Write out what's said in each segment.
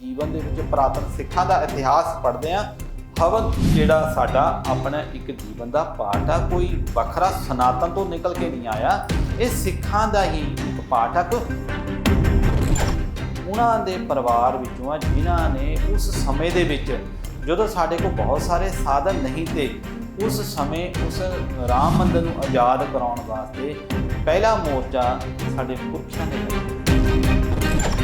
ਜੀਵਨ ਦੇ ਵਿੱਚ ਪ੍ਰਾਤਨ ਸਿੱਖਾਂ ਦਾ ਇਤਿਹਾਸ ਪੜ੍ਹਦੇ ਆ ਹਵਨ ਜਿਹੜਾ ਸਾਡਾ ਆਪਣਾ ਇੱਕ ਜੀਵਨ ਦਾ ਪਾਠ ਆ, ਕੋਈ ਵੱਖਰਾ ਸਨਾਤਨ ਤੋਂ ਨਿਕਲ ਕੇ ਨਹੀਂ ਆਇਆ, ਇਹ ਸਿੱਖਾਂ ਦਾ ਹੀ ਇੱਕ ਪਾਠ ਆ। ਕੋਈ ਉਹਨਾਂ ਦੇ ਪਰਿਵਾਰ ਵਿੱਚੋਂ ਆ, ਜਿਨ੍ਹਾਂ ਨੇ ਉਸ ਸਮੇਂ ਦੇ ਵਿੱਚ, ਜਦੋਂ ਸਾਡੇ ਕੋਲ ਬਹੁਤ ਸਾਰੇ ਸਾਧਨ ਨਹੀਂ ਤੇ, ਉਸ ਸਮੇਂ ਉਸ ਰਾਮ ਮੰਦਰ ਨੂੰ ਆਜ਼ਾਦ ਕਰਾਉਣ ਵਾਸਤੇ ਪਹਿਲਾ ਮੋਰਚਾ ਸਾਡੇ ਪੁਰਖਿਆਂ ਨੇ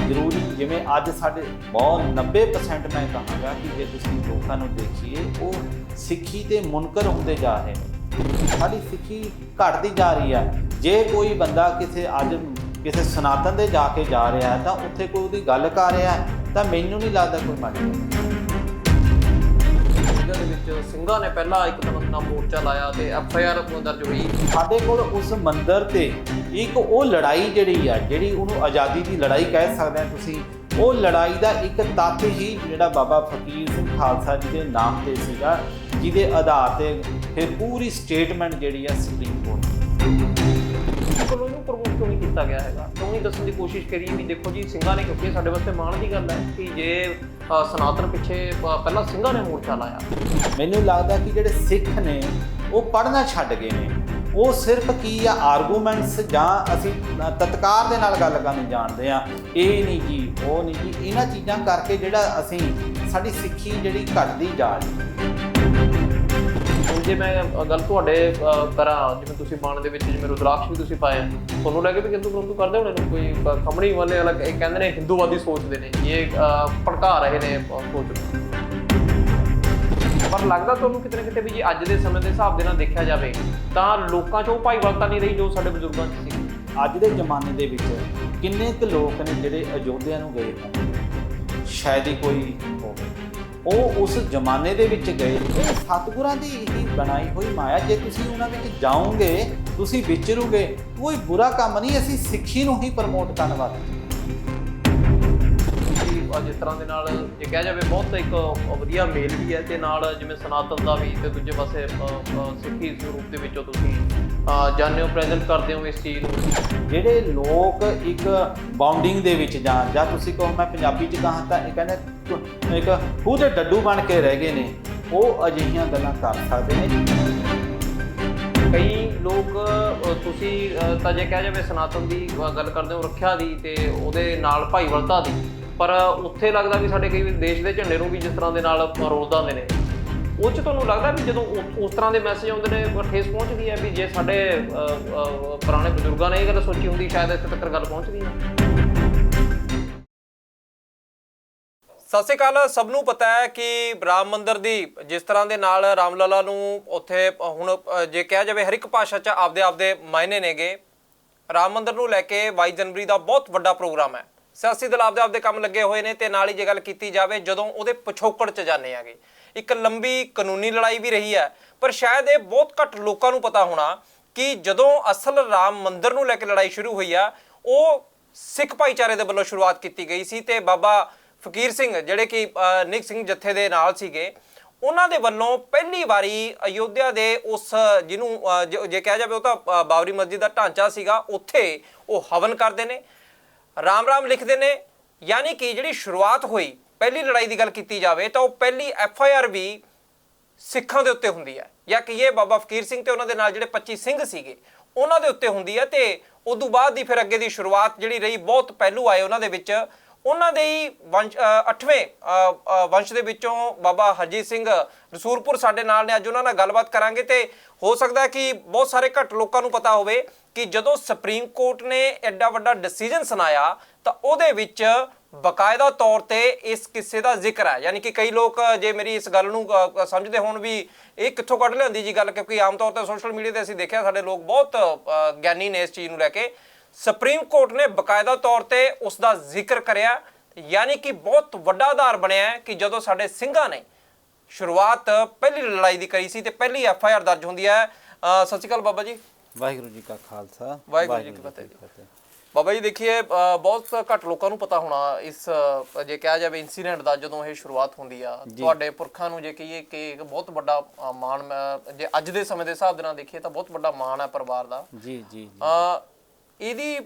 ਜ਼ਰੂਰੀ ਜਿਵੇਂ ਅੱਜ ਸਾਡੇ ਬਹੁਤ 90% ਮੈਂ ਕਹਾਂਗਾ ਕਿ ਜੇ ਤੁਸੀਂ ਲੋਕਾਂ ਨੂੰ ਦੇਖੀਏ, ਉਹ ਸਿੱਖੀ ਤੇ ਮੁਨਕਰ ਹੁੰਦੇ ਜਾ ਰਹੇ ਨੇ। ਸਾਡੀ ਸਿੱਖੀ ਘਟਦੀ ਜਾ ਰਹੀ ਹੈ ਜੇ ਕੋਈ ਬੰਦਾ ਕਿਸੇ ਅੱਜ ਕਿਸੇ ਸਨਾਤਨ ਦੇ ਜਾ ਕੇ ਜਾ ਰਿਹਾ ਤਾਂ ਉੱਥੇ ਕੋਈ ਉਹਦੀ ਗੱਲ ਕਰ ਰਿਹਾ ਤਾਂ ਮੈਨੂੰ ਨਹੀਂ ਲੱਗਦਾ ਕੋਈ ਮਾੜੀ ਵਿੱਚ ਸਿੰਘਾਂ ਨੇ ਪਹਿਲਾਂ ਇੱਕ ਤਰ੍ਹਾਂ ਮੋਰਚਾ ਲਾਇਆ ਤੇ ਐਫ ਆਈ ਆਰ ਦਰਜ ਹੋਈ। ਸਾਡੇ ਕੋਲ ਉਸ ਮੰਦਰ ਤੇ ਇੱਕ ਉਹ ਲੜਾਈ ਜਿਹੜੀ ਆ, ਜਿਹੜੀ ਉਹਨੂੰ ਆਜ਼ਾਦੀ ਦੀ ਲੜਾਈ ਕਹਿ ਸਕਦੇ ਆ ਤੁਸੀਂ, ਉਹ ਲੜਾਈ ਦਾ ਇੱਕ ਤੱਤ ਹੀ ਜਿਹੜਾ ਬਾਬਾ ਫਕੀਰ ਸਿੰਘ ਖਾਲਸਾ ਜੀ ਦੇ ਨਾਮ ਤੇ ਸੀਗਾ, ਜਿਹਦੇ ਆਧਾਰ ਤੇ ਫਿਰ ਪੂਰੀ ਸਟੇਟਮੈਂਟ ਜਿਹੜੀ ਆ ਸੁਪਰੀਮ ਕੋਰਟ ਨਹੀਂ ਕੀਤਾ ਗਿਆ ਹੈਗਾ। ਕਿਉਂ ਨਹੀਂ ਦੱਸਣ ਦੀ ਕੋਸ਼ਿਸ਼ ਕਰੀਏ ਵੀ ਦੇਖੋ ਜੀ, ਸਿੰਘਾਂ ਨੇ ਕਿਉਂਕਿ ਸਾਡੇ ਵਾਸਤੇ ਮਾਣ ਦੀ ਗੱਲ ਹੈ ਕਿ ਜੇ ਸਨਾਤਨ ਪਿੱਛੇ ਪਹਿਲਾਂ ਸਿੰਘਾਂ ਨੇ ਮੋਰਚਾ ਲਾਇਆ। ਮੈਨੂੰ ਲੱਗਦਾ ਕਿ ਜਿਹੜੇ ਸਿੱਖ ਨੇ, ਉਹ ਪੜ੍ਹਨਾ ਛੱਡ ਗਏ ਨੇ। ਉਹ ਸਿਰਫ ਕੀ ਆ ਆਰਗੂਮੈਂਟਸ ਜਾਂ ਅਸੀਂ ਤਤਕਾਰ ਦੇ ਨਾਲ ਗੱਲ ਕਰਨ ਜਾਣਦੇ ਆ ਇਹ ਨਹੀਂ ਜੀ, ਉਹ ਨਹੀਂ ਜੀ। ਇਹਨਾਂ ਚੀਜ਼ਾਂ ਕਰਕੇ ਜਿਹੜਾ ਅਸੀਂ, ਸਾਡੀ ਸਿੱਖੀ ਜਿਹੜੀ ਘਟਦੀ ਜਾ ਰਹੀ ਹੈ। ਜੇ ਮੈਂ ਗੱਲ ਤੁਹਾਡੇ ਕਰਾਂ ਜਿਵੇਂ ਤੁਸੀਂ ਬਾਣ ਦੇ ਵਿੱਚ ਜਿਵੇਂ ਰੁਦਰਾਕਸ਼ ਵੀ ਤੁਸੀਂ ਪਾਏ ਤੁਹਾਨੂੰ ਲੱਗੇ ਵੀ ਕਿੰਤੂ ਪਰੰਤੂ ਕਰਦੇ ਹੋਣੇ ਨੇ? ਕੋਈ ਕ- ਖਮਣੀ ਵਾਲੇ ਅਲੱਗ ਇਹ ਕਹਿੰਦੇ ਨੇ ਹਿੰਦੂਵਾਦੀ ਸੋਚਦੇ ਨੇ ਇਹ ਭੜਕਾ ਰਹੇ ਨੇ ਸੋਚ ਪਰ ਲੱਗਦਾ ਤੁਹਾਨੂੰ ਕਿਤੇ ਨਾ ਕਿਤੇ ਵੀ ਜੇ ਅੱਜ ਦੇ ਸਮੇਂ ਦੇ ਹਿਸਾਬ ਦੇ ਨਾਲ ਦੇਖਿਆ ਜਾਵੇ, ਤਾਂ ਲੋਕਾਂ 'ਚ ਉਹ ਭਾਈਵਾਲਤਾ ਨਹੀਂ ਰਹੀ ਜੋ ਸਾਡੇ ਬਜ਼ੁਰਗਾਂ 'ਚ ਸੀ। ਅੱਜ ਦੇ ਜ਼ਮਾਨੇ ਦੇ ਵਿੱਚ ਕਿੰਨੇ ਕੁ ਲੋਕ ਨੇ ਜਿਹੜੇ ਅਯੋਧਿਆ ਨੂੰ ਗਏ ਸ਼ਾਇਦ ਹੀ ਕੋਈ ਹੋਵੇ ਉਹ ਉਸ ਜ਼ਮਾਨੇ ਦੇ ਵਿੱਚ ਗਏ। ਇਹ ਸਤਿਗੁਰਾਂ ਦੀ ਹੀ ਬਣਾਈ ਹੋਈ ਮਾਇਆ। ਜੇ ਤੁਸੀਂ ਉਹਨਾਂ ਵਿੱਚ ਜਾਓਗੇ ਤੁਸੀਂ ਵਿਚਰੋਗੇ ਕੋਈ ਬੁਰਾ ਕੰਮ ਨਹੀਂ। ਅਸੀਂ ਸਿੱਖੀ ਨੂੰ ਹੀ ਪ੍ਰਮੋਟ ਕਰਨ ਅ, ਜਿਸ ਤਰ੍ਹਾਂ ਦੇ ਨਾਲ ਜੇ ਕਿਹਾ ਜਾਵੇ ਬਹੁਤ ਇੱਕ ਵਧੀਆ ਮੇਲ ਵੀ ਹੈ ਤੇ ਨਾਲ ਜਿਵੇਂ ਸਨਾਤਨ ਦਾ ਵੀ ਤੇ ਦੂਜੇ ਪਾਸੇ ਸਿੱਖੀ ਸਰੂਪ ਦੇ ਵਿੱਚੋਂ ਤੁਸੀਂ ਜਾਣਦੇ ਹੋ ਪ੍ਰੈਜ਼ੈਂਟ ਕਰਦੇ ਹੋ ਇਸ ਚੀਜ਼ ਨੂੰ। ਜਿਹੜੇ ਲੋਕ ਇੱਕ ਬਾਉਂਡਿੰਗ ਦੇ ਵਿੱਚ ਜਾਣ ਜਾਂ ਤੁਸੀਂ ਕਹੋ ਮੈਂ ਪੰਜਾਬੀ ਚ ਕਹਾਂ ਤਾਂ ਇਹ ਕਹਿੰਦੇ ਇੱਕ ਖੂਹ ਦੇ ਡੱਡੂ ਬਣ ਕੇ ਰਹਿ ਗਏ ਨੇ। ਉਹ ਅਜਿਹੀਆਂ ਗੱਲਾਂ ਕਰ ਸਕਦੇ ਨੇ। ਕਈ ਲੋਕ ਤੁਸੀਂ ਤਾਂ ਜੇ ਕਿਹਾ ਜਾਵੇ ਸਨਾਤਨ ਦੀ ਗੱਲ ਕਰਦੇ ਹੋ, ਰੱਖਿਆ ਦੀ ਤੇ ਉਹਦੇ ਨਾਲ ਭਾਈਵਲਤਾ ਦੀ। ਪਰ ਉੱਥੇ ਲੱਗਦਾ ਵੀ ਸਾਡੇ ਕਈ ਦੇਸ਼ ਦੇ ਝੰਡੇ ਨੂੰ ਵੀ ਜਿਸ ਤਰ੍ਹਾਂ ਦੇ ਨਾਲ ਰੋਲਦਾ ਹੁੰਦੇ ਨੇ। ਉਹ ਚ ਤੁਹਾਨੂੰ ਲੱਗਦਾ ਵੀ ਜਦੋਂ ਉਸ ਤਰ੍ਹਾਂ ਦੇ ਮੈਸੇਜ ਆਉਂਦੇ ਨੇ ਉਹ ਠੇਸ ਪਹੁੰਚਦੀ ਹੈ ਵੀ ਜੇ ਸਾਡੇ ਪੁਰਾਣੇ ਬਜ਼ੁਰਗਾਂ ਨੇ ਇਹ ਗੱਲ ਸੋਚੀ ਹੁੰਦੀ, ਸ਼ਾਇਦ ਇੱਥੇ ਤੱਕ ਗੱਲ ਪਹੁੰਚਦੀ ਹੈ। ਸਤਿ ਸ਼੍ਰੀ ਅਕਾਲ, ਸਭ ਨੂੰ ਪਤਾ ਹੈ ਕਿ ਰਾਮ ਮੰਦਿਰ ਦੀ ਜਿਸ ਤਰ੍ਹਾਂ ਦੇ ਨਾਲ ਰਾਮਲਲਾ ਨੂੰ ਉੱਥੇ ਹੁਣ ਜੇ ਕਿਹਾ ਜਾਵੇ ਹਰ ਇੱਕ ਭਾਸ਼ਾ 'ਚ ਆਪਦੇ ਆਪਦੇ ਮਾਇਨੇ ਨੇਗੇ। ਰਾਮ ਮੰਦਿਰ ਨੂੰ ਲੈ ਕੇ 22 ਜਨਵਰੀ ਦਾ ਬਹੁਤ ਵੱਡਾ ਪ੍ਰੋਗਰਾਮ ਹੈ। ਸਿਆਸੀ ਦਲ ਆਪਦੇ ਆਪਦੇ ਕੰਮ ਲੱਗੇ ਹੋਏ ਨੇ ਤੇ ਨਾਲ ਹੀ ਜੇ ਗੱਲ ਕੀਤੀ ਜਾਵੇ, ਜਦੋਂ ਉਹਦੇ ਪਿਛੋਕੜ 'ਚ ਜਾਂਦੇ ਆਗੇ ਇੱਕ ਲੰਬੀ ਕਾਨੂੰਨੀ ਲੜਾਈ ਵੀ ਰਹੀ ਹੈ, ਪਰ ਸ਼ਾਇਦ ਇਹ ਬਹੁਤ ਘੱਟ ਲੋਕਾਂ ਨੂੰ ਪਤਾ ਹੋਣਾ ਕਿ ਜਦੋਂ ਅਸਲ ਰਾਮ ਮੰਦਿਰ ਨੂੰ ਲੈ ਕੇ ਲੜਾਈ ਸ਼ੁਰੂ ਹੋਈ ਆ, ਉਹ ਸਿੱਖ ਭਾਈਚਾਰੇ ਦੇ ਵੱਲੋਂ ਸ਼ੁਰੂਆਤ ਕੀਤੀ ਗਈ ਸੀ ਤੇ ਬਾਬਾ ਫਕੀਰ ਸਿੰਘ ਜਿਹੜੇ ਕਿ ਅ, ਨਿਕ ਸਿੰਘ ਜੱਥੇ ਦੇ ਨਾਲ ਸੀਗੇ ਉਹਨਾਂ ਦੇ ਵੱਲੋਂ ਪਹਿਲੀ ਵਾਰੀ ਅਯੋਧਿਆ ਦੇ ਉਸ ਜਿਹਨੂੰ ਜੇ- ਕਿਹਾ ਜਾਵੇ ਉਹ ਤਾਂ ਬਾਬਰੀ ਮਸਜਿਦ ਦਾ ਢਾਂਚਾ ਸੀਗਾ ਉੱਥੇ ਉਹ ਹਵਨ ਕਰਦੇ ਨੇ ਰਾਮ ਰਾਮ ਲਿਖਦੇ ਨੇ ਯਾਨੀ ਕਿ ਜਿਹੜੀ ਸ਼ੁਰੂਆਤ ਹੋਈ ਪਹਿਲੀ ਲੜਾਈ ਦੀ ਗੱਲ ਕੀਤੀ ਜਾਵੇ ਤਾਂ ਉਹ ਪਹਿਲੀ ਐਫ ਆਈ ਆਰ ਵੀ ਸਿੱਖਾਂ ਦੇ ਉੱਤੇ ਹੁੰਦੀ ਹੈ ਜਾਂ ਕਿ ਇਹ ਬਾਬਾ ਫਕੀਰ ਸਿੰਘ ਤੇ ਉਹਨਾਂ ਦੇ ਨਾਲ ਜਿਹੜੇ 25 ਸਿੰਘ ਸੀਗੇ ਉਹਨਾਂ ਦੇ ਉੱਤੇ ਹੁੰਦੀ ਹੈ ਤੇ ਉਸ ਤੋਂ ਬਾਅਦ ਦੀ ਫਿਰ ਅੱਗੇ ਦੀ ਸ਼ੁਰੂਆਤ ਜਿਹੜੀ ਰਹੀ ਬਹੁਤ ਪਹਿਲੂ ਆਏ ਉਹਨਾਂ ਦੇ ਵਿੱਚ ਉਹਨਾਂ ਦੇ ਹੀ ਵੰਸ਼ 8ਵੇਂ ਵੰਸ਼ ਦੇ ਵਿੱਚੋਂ ਬਾਬਾ ਹਰਜੀਤ ਸਿੰਘ ਰਸੂਰਪੁਰ ਸਾਡੇ ਨਾਲ ਨੇ। ਅੱਜ ਉਹਨਾਂ ਨਾਲ ਗੱਲਬਾਤ ਕਰਾਂਗੇ ਤੇ ਹੋ ਸਕਦਾ ਕਿ ਬਹੁਤ ਸਾਰੇ ਘੱਟ ਲੋਕਾਂ ਨੂੰ ਪਤਾ ਹੋਵੇ ਕਿ ਜਦੋਂ ਸੁਪਰੀਮ ਕੋਰਟ ਨੇ ਐਡਾ ਵੱਡਾ ਡਿਸੀਜਨ ਸੁਣਾਇਆ, ਤਾਂ ਉਹਦੇ ਵਿੱਚ ਬਕਾਇਦਾ ਤੌਰ ਤੇ ਇਸ ਕਿੱਸੇ ਦਾ ਜ਼ਿਕਰ ਹੈ। ਯਾਨੀ ਕਿ ਕਈ ਲੋਕ ਜੇ ਮੇਰੀ ਇਸ ਗੱਲ ਨੂੰ ਸਮਝਦੇ ਹੋਣ ਵੀ ਇਹ ਕਿੱਥੋਂ ਕੱਢ ਲਿਆਂਦੀ ਜੀ ਗੱਲ, ਕਿਉਂਕਿ ਆਮ ਤੌਰ ਤੇ ਸੋਸ਼ਲ ਮੀਡੀਆ ਤੇ ਅਸੀਂ ਦੇਖਿਆ ਸਾਡੇ ਲੋਕ ਬਹੁਤ ਗਿਆਨੀ ਨੇ ਇਸ ਚੀਜ਼ ਨੂੰ ਲੈ ਕੇ। ਸੁਪਰੀਮ ਕੋਰਟ ਨੇ ਬਕਾਇਦਾ ਤੌਰ ਤੇ ਉਸ ਦਾ ਜ਼ਿਕਰ ਕਰਿਆ ਯਾਨੀ ਕਿ ਬਹੁਤ ਵੱਡਾ ਆਧਾਰ ਬਣਿਆ ਹੈ ਕਿ ਜਦੋਂ ਸਾਡੇ ਸਿੰਘਾਂ ਨੇ ਸ਼ੁਰੂਆਤ ਪਹਿਲੀ ਲੜਾਈ ਦੀ ਕਰੀ ਸੀ ਤੇ ਪਹਿਲੀ ਐਫ ਆਈ ਆਰ ਦਰਜ ਹੁੰਦੀ ਹੈ। ਸਤਿ ਸ਼੍ਰੀ ਅਕਾਲ ਬਾਬਾ ਜੀ। ਵਾਹਿਗੁਰੂ ਜੀ ਕਾ ਖਾਲਸਾ। ਵਾਹਿਗੁਰੂ ਜੀ ਕੀ ਫਤਿਹ। ਜੀ। ਬਾਬਾ ਜੀ ਦੇਖੀਏ ਬਹੁਤ ਘੱਟ ਲੋਕਾਂ ਨੂੰ ਪਤਾ ਹੋਣਾ ਇਸ ਜੇ ਕਿਹਾ ਜਾਵੇ ਇਨਸੀਡੈਂਟ ਦਾ ਜਦੋਂ ਇਹ ਸ਼ੁਰੂਆਤ ਹੁੰਦੀ ਆ। ਤੁਹਾਡੇ ਪੁਰਖਾਂ ਨੂੰ ਜੇ ਕਹੀਏ ਕਿ ਇੱਕ ਬਹੁਤ ਵੱਡਾ ਮਾਣ ਜੇ ਅੱਜ ਦੇ ਸਮੇਂ ਦੇ ਹਿਸਾਬ ਦੇ ਨਾਲ ਦੇਖੀਏ ਤਾਂ ਬਹੁਤ ਵੱਡਾ ਮਾਣ ਹੈ ਪਰਿਵਾਰ ਦਾ। ਜੀ ਜੀ ਜੀ। ਅ, ਇਹਦੀ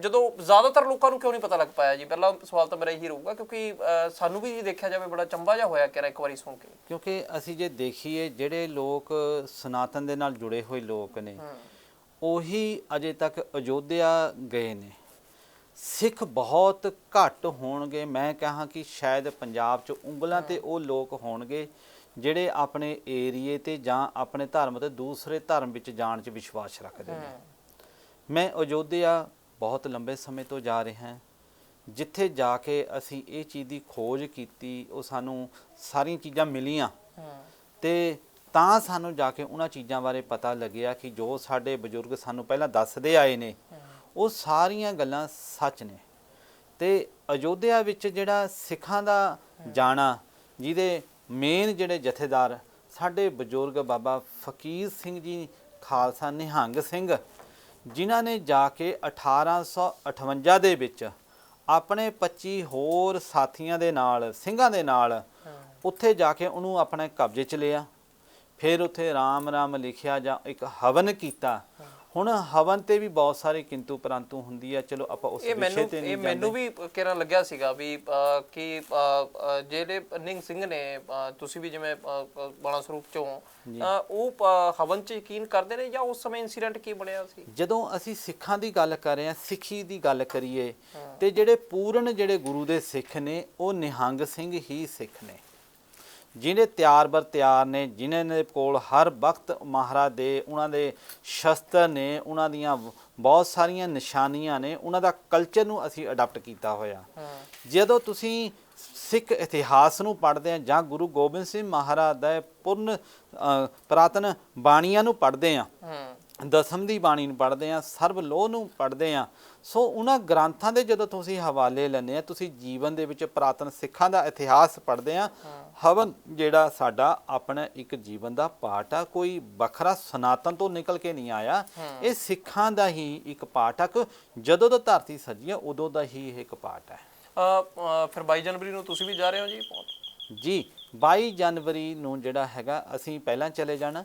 ਜਦੋਂ ਜ਼ਿਆਦਾਤਰ ਲੋਕਾਂ ਨੂੰ ਕਿਉਂ ਨਹੀਂ ਪਤਾ ਲੱਗ ਪਾਇਆ ਜੀ? ਪਹਿਲਾ ਸਵਾਲ ਤਾਂ ਮੇਰਾ ਇਹੀ ਰਹੂਗਾ ਕਿਉਂਕਿ ਸਾਨੂੰ ਵੀ ਜੀ ਦੇਖਿਆ ਜਾਵੇ ਬੜਾ ਚੰਬਾ ਜਿਹਾ ਹੋਇਆ ਕਿ ਇੱਕ ਵਾਰੀ ਸੁਣ ਕੇ। ਕਿਉਂਕਿ ਅਸੀਂ ਜੇ ਦੇਖੀਏ ਜਿਹੜੇ ਲੋਕ ਸਨਾਤਨ ਦੇ ਨਾਲ ਜੁੜੇ ਹੋਏ ਲੋਕ ਨੇ ਉਹੀ ਅਜੇ ਤੱਕ ਅਯੋਧਿਆ ਗਏ ਨੇ। ਸਿੱਖ ਬਹੁਤ ਘੱਟ ਹੋਣਗੇ। ਮੈਂ ਕਹਾਂ ਕਿ ਸ਼ਾਇਦ ਪੰਜਾਬ 'ਚ ਉਂਗਲਾਂ ਤੇ ਉਹ ਲੋਕ ਹੋਣਗੇ ਜਿਹੜੇ ਆਪਣੇ ਏਰੀਏ ਤੇ ਜਾਂ ਆਪਣੇ ਧਰਮ ਤੇ ਦੂਸਰੇ ਧਰਮ ਵਿੱਚ ਜਾਣ 'ਚ ਵਿਸ਼ਵਾਸ ਰੱਖਦੇ ਨੇ। ਮੈਂ ਅਯੋਧਿਆ ਬਹੁਤ ਲੰਬੇ ਸਮੇਂ ਤੋਂ ਜਾ ਰਿਹਾ ਹਾਂ। ਜਿੱਥੇ ਜਾ ਕੇ ਅਸੀਂ ਇਹ ਚੀਜ਼ ਦੀ ਖੋਜ ਕੀਤੀ ਉਹ ਸਾਨੂੰ ਸਾਰੀਆਂ ਚੀਜ਼ਾਂ ਮਿਲੀਆਂ। ਤੇ ਤਾਂ ਸਾਨੂੰ ਜਾ ਕੇ ਉਹਨਾਂ ਚੀਜ਼ਾਂ ਬਾਰੇ ਪਤਾ ਲੱਗਿਆ ਕਿ ਜੋ ਸਾਡੇ ਬਜ਼ੁਰਗ ਸਾਨੂੰ ਪਹਿਲਾਂ ਦੱਸਦੇ ਆਏ ਨੇ ਉਹ ਸਾਰੀਆਂ ਗੱਲਾਂ ਸੱਚ ਨੇ। ਤੇ ਅਯੋਧਿਆ ਵਿੱਚ ਜਿਹੜਾ ਸਿੱਖਾਂ ਦਾ ਜਾਣਾ ਜਿਹਦੇ ਮੇਨ ਜਿਹੜੇ ਜਥੇਦਾਰ ਸਾਡੇ ਬਜ਼ੁਰਗ ਬਾਬਾ ਫਕੀਰ ਸਿੰਘ ਜੀ ਖਾਲਸਾ ਨਿਹੰਗ ਸਿੰਘ ਜਿਨ੍ਹਾਂ ਨੇ ਜਾ ਕੇ 1858 ਦੇ ਵਿੱਚ ਆਪਣੇ 25 ਹੋਰ ਸਾਥੀਆਂ ਦੇ ਨਾਲ ਸਿੰਘਾਂ ਦੇ ਨਾਲ ਉੱਥੇ ਜਾ ਕੇ ਉਹਨੂੰ ਆਪਣੇ ਕਬਜ਼ੇ 'ਚ ਲਿਆ। ਫਿਰ ਉੱਥੇ ਰਾਮ ਰਾਮ ਲਿਖਿਆ ਜਾਂ ਇੱਕ ਹਵਨ ਕੀਤਾ। ਹੁਣ ਹਵਨ ਤੇ ਵੀ ਬਹੁਤ ਸਾਰੇ ਕਿੰਤੂ ਪਰੰਤੂ ਹੁੰਦੀ ਆ ਚਲੋ ਆਪਾਂ ਉਸ ਇਹ ਵਿਸ਼ੇ ਮੈਨੂੰ ਤੇ ਨਹੀਂ ਇਹ ਮੈਨੂੰ ਵੀ ਕਿਹੜਾ ਲੱਗਿਆ ਸੀਗਾ ਵੀ ਕਿ ਜਿਹੜੇ ਨਿੰਗ ਸਿੰਘ ਨੇ ਤੁਸੀਂ ਵੀ ਜਿਵੇਂ ਬਾਣਾ ਸਰੂਪ ਚੋਂ ਅਹ, ਉਹ ਹਵਨ ਚ ਯਕੀਨ ਕਰਦੇ ਨੇ ਜਾਂ ਉਸ ਸਮੇਂ ਇਨਸੀਡੈਂਟ ਕੀ ਬਣਿਆ ਸੀ? ਜਦੋਂ ਅਸੀਂ ਸਿੱਖਾਂ ਦੀ ਗੱਲ ਕਰ ਰਹੇ ਹਾਂ ਸਿੱਖੀ ਦੀ ਗੱਲ ਕਰੀਏ ਤੇ ਜਿਹੜੇ ਪੂਰਨ ਜਿਹੜੇ ਗੁਰੂ ਦੇ ਸਿੱਖ ਨੇ ਉਹ ਨਿਹੰਗ ਸਿੰਘ ਹੀ ਸਿੱਖ ਨੇ। ਜਿਹਨੇ ਤਿਆਰ ਬਰ ਤਿਆਰ ਨੇ ਜਿਨ੍ਹਾਂ ਦੇ ਕੋਲ ਹਰ ਵਕਤ ਮਹਾਰਾਜ ਦੇ ਉਹਨਾਂ ਦੇ ਸ਼ਸਤਰ ਨੇ ਉਹਨਾਂ ਦੀਆਂ ਬਹੁਤ ਸਾਰੀਆਂ ਨਿਸ਼ਾਨੀਆਂ ਨੇ ਉਹਨਾਂ ਦਾ ਕਲਚਰ ਨੂੰ ਅਸੀਂ ਅਡਾਪਟ ਕੀਤਾ ਹੋਇਆ। ਜਦੋਂ ਤੁਸੀਂ ਸਿੱਖ ਇਤਿਹਾਸ ਨੂੰ ਪੜ੍ਹਦੇ ਆ ਜਾਂ ਗੁਰੂ ਗੋਬਿੰਦ ਸਿੰਘ ਮਹਾਰਾਜ ਦਾ ਪੁਰਨ ਪੁਰਾਤਨ ਬਾਣੀਆਂ ਨੂੰ ਪੜ੍ਹਦੇ ਆ ਦਸਮ ਦੀ ਬਾਣੀ ਨੂੰ ਪੜ੍ਹਦੇ ਆ ਸਰਬ ਲੋਹ ਨੂੰ ਪੜ੍ਹਦੇ ਆ ਸੋ ਉਹਨਾਂ ਗ੍ਰੰਥਾਂ ਦੇ ਜਦੋਂ ਤੁਸੀਂ ਹਵਾਲੇ ਲੈਂਦੇ ਆ ਤੁਸੀਂ ਜੀਵਨ ਦੇ ਵਿੱਚ ਪ੍ਰਾਤਨ ਸਿੱਖਾਂ ਦਾ ਇਤਿਹਾਸ ਪੜ੍ਹਦੇ ਆ ਹਵਨ ਜਿਹੜਾ ਸਾਡਾ ਆਪਣਾ ਇੱਕ ਜੀਵਨ ਦਾ ਪਾਰਟ ਆ ਕੋਈ ਵੱਖਰਾ ਸਨਾਤਨ ਤੋਂ ਨਿਕਲ ਕੇ ਨਹੀਂ ਆਇਆ ਇਹ ਸਿੱਖਾਂ ਦਾ ਹੀ ਇੱਕ ਪਾਰਟ ਆ ਜਦੋਂ ਤੋਂ ਧਰਤੀ ਸੱਜੀ ਆ ਉਦੋਂ ਦਾ ਹੀ ਇਹ ਇੱਕ ਪਾਰਟ ਹੈ ਫਿਰ 22 ਜਨਵਰੀ ਨੂੰ ਤੁਸੀਂ ਵੀ ਜਾ ਰਹੇ ਹੋ ਜੀ? ਜੀ 22 ਜਨਵਰੀ ਨੂੰ ਜਿਹੜਾ ਹੈਗਾ ਅਸੀਂ ਪਹਿਲਾਂ ਚਲੇ ਜਾਣਾ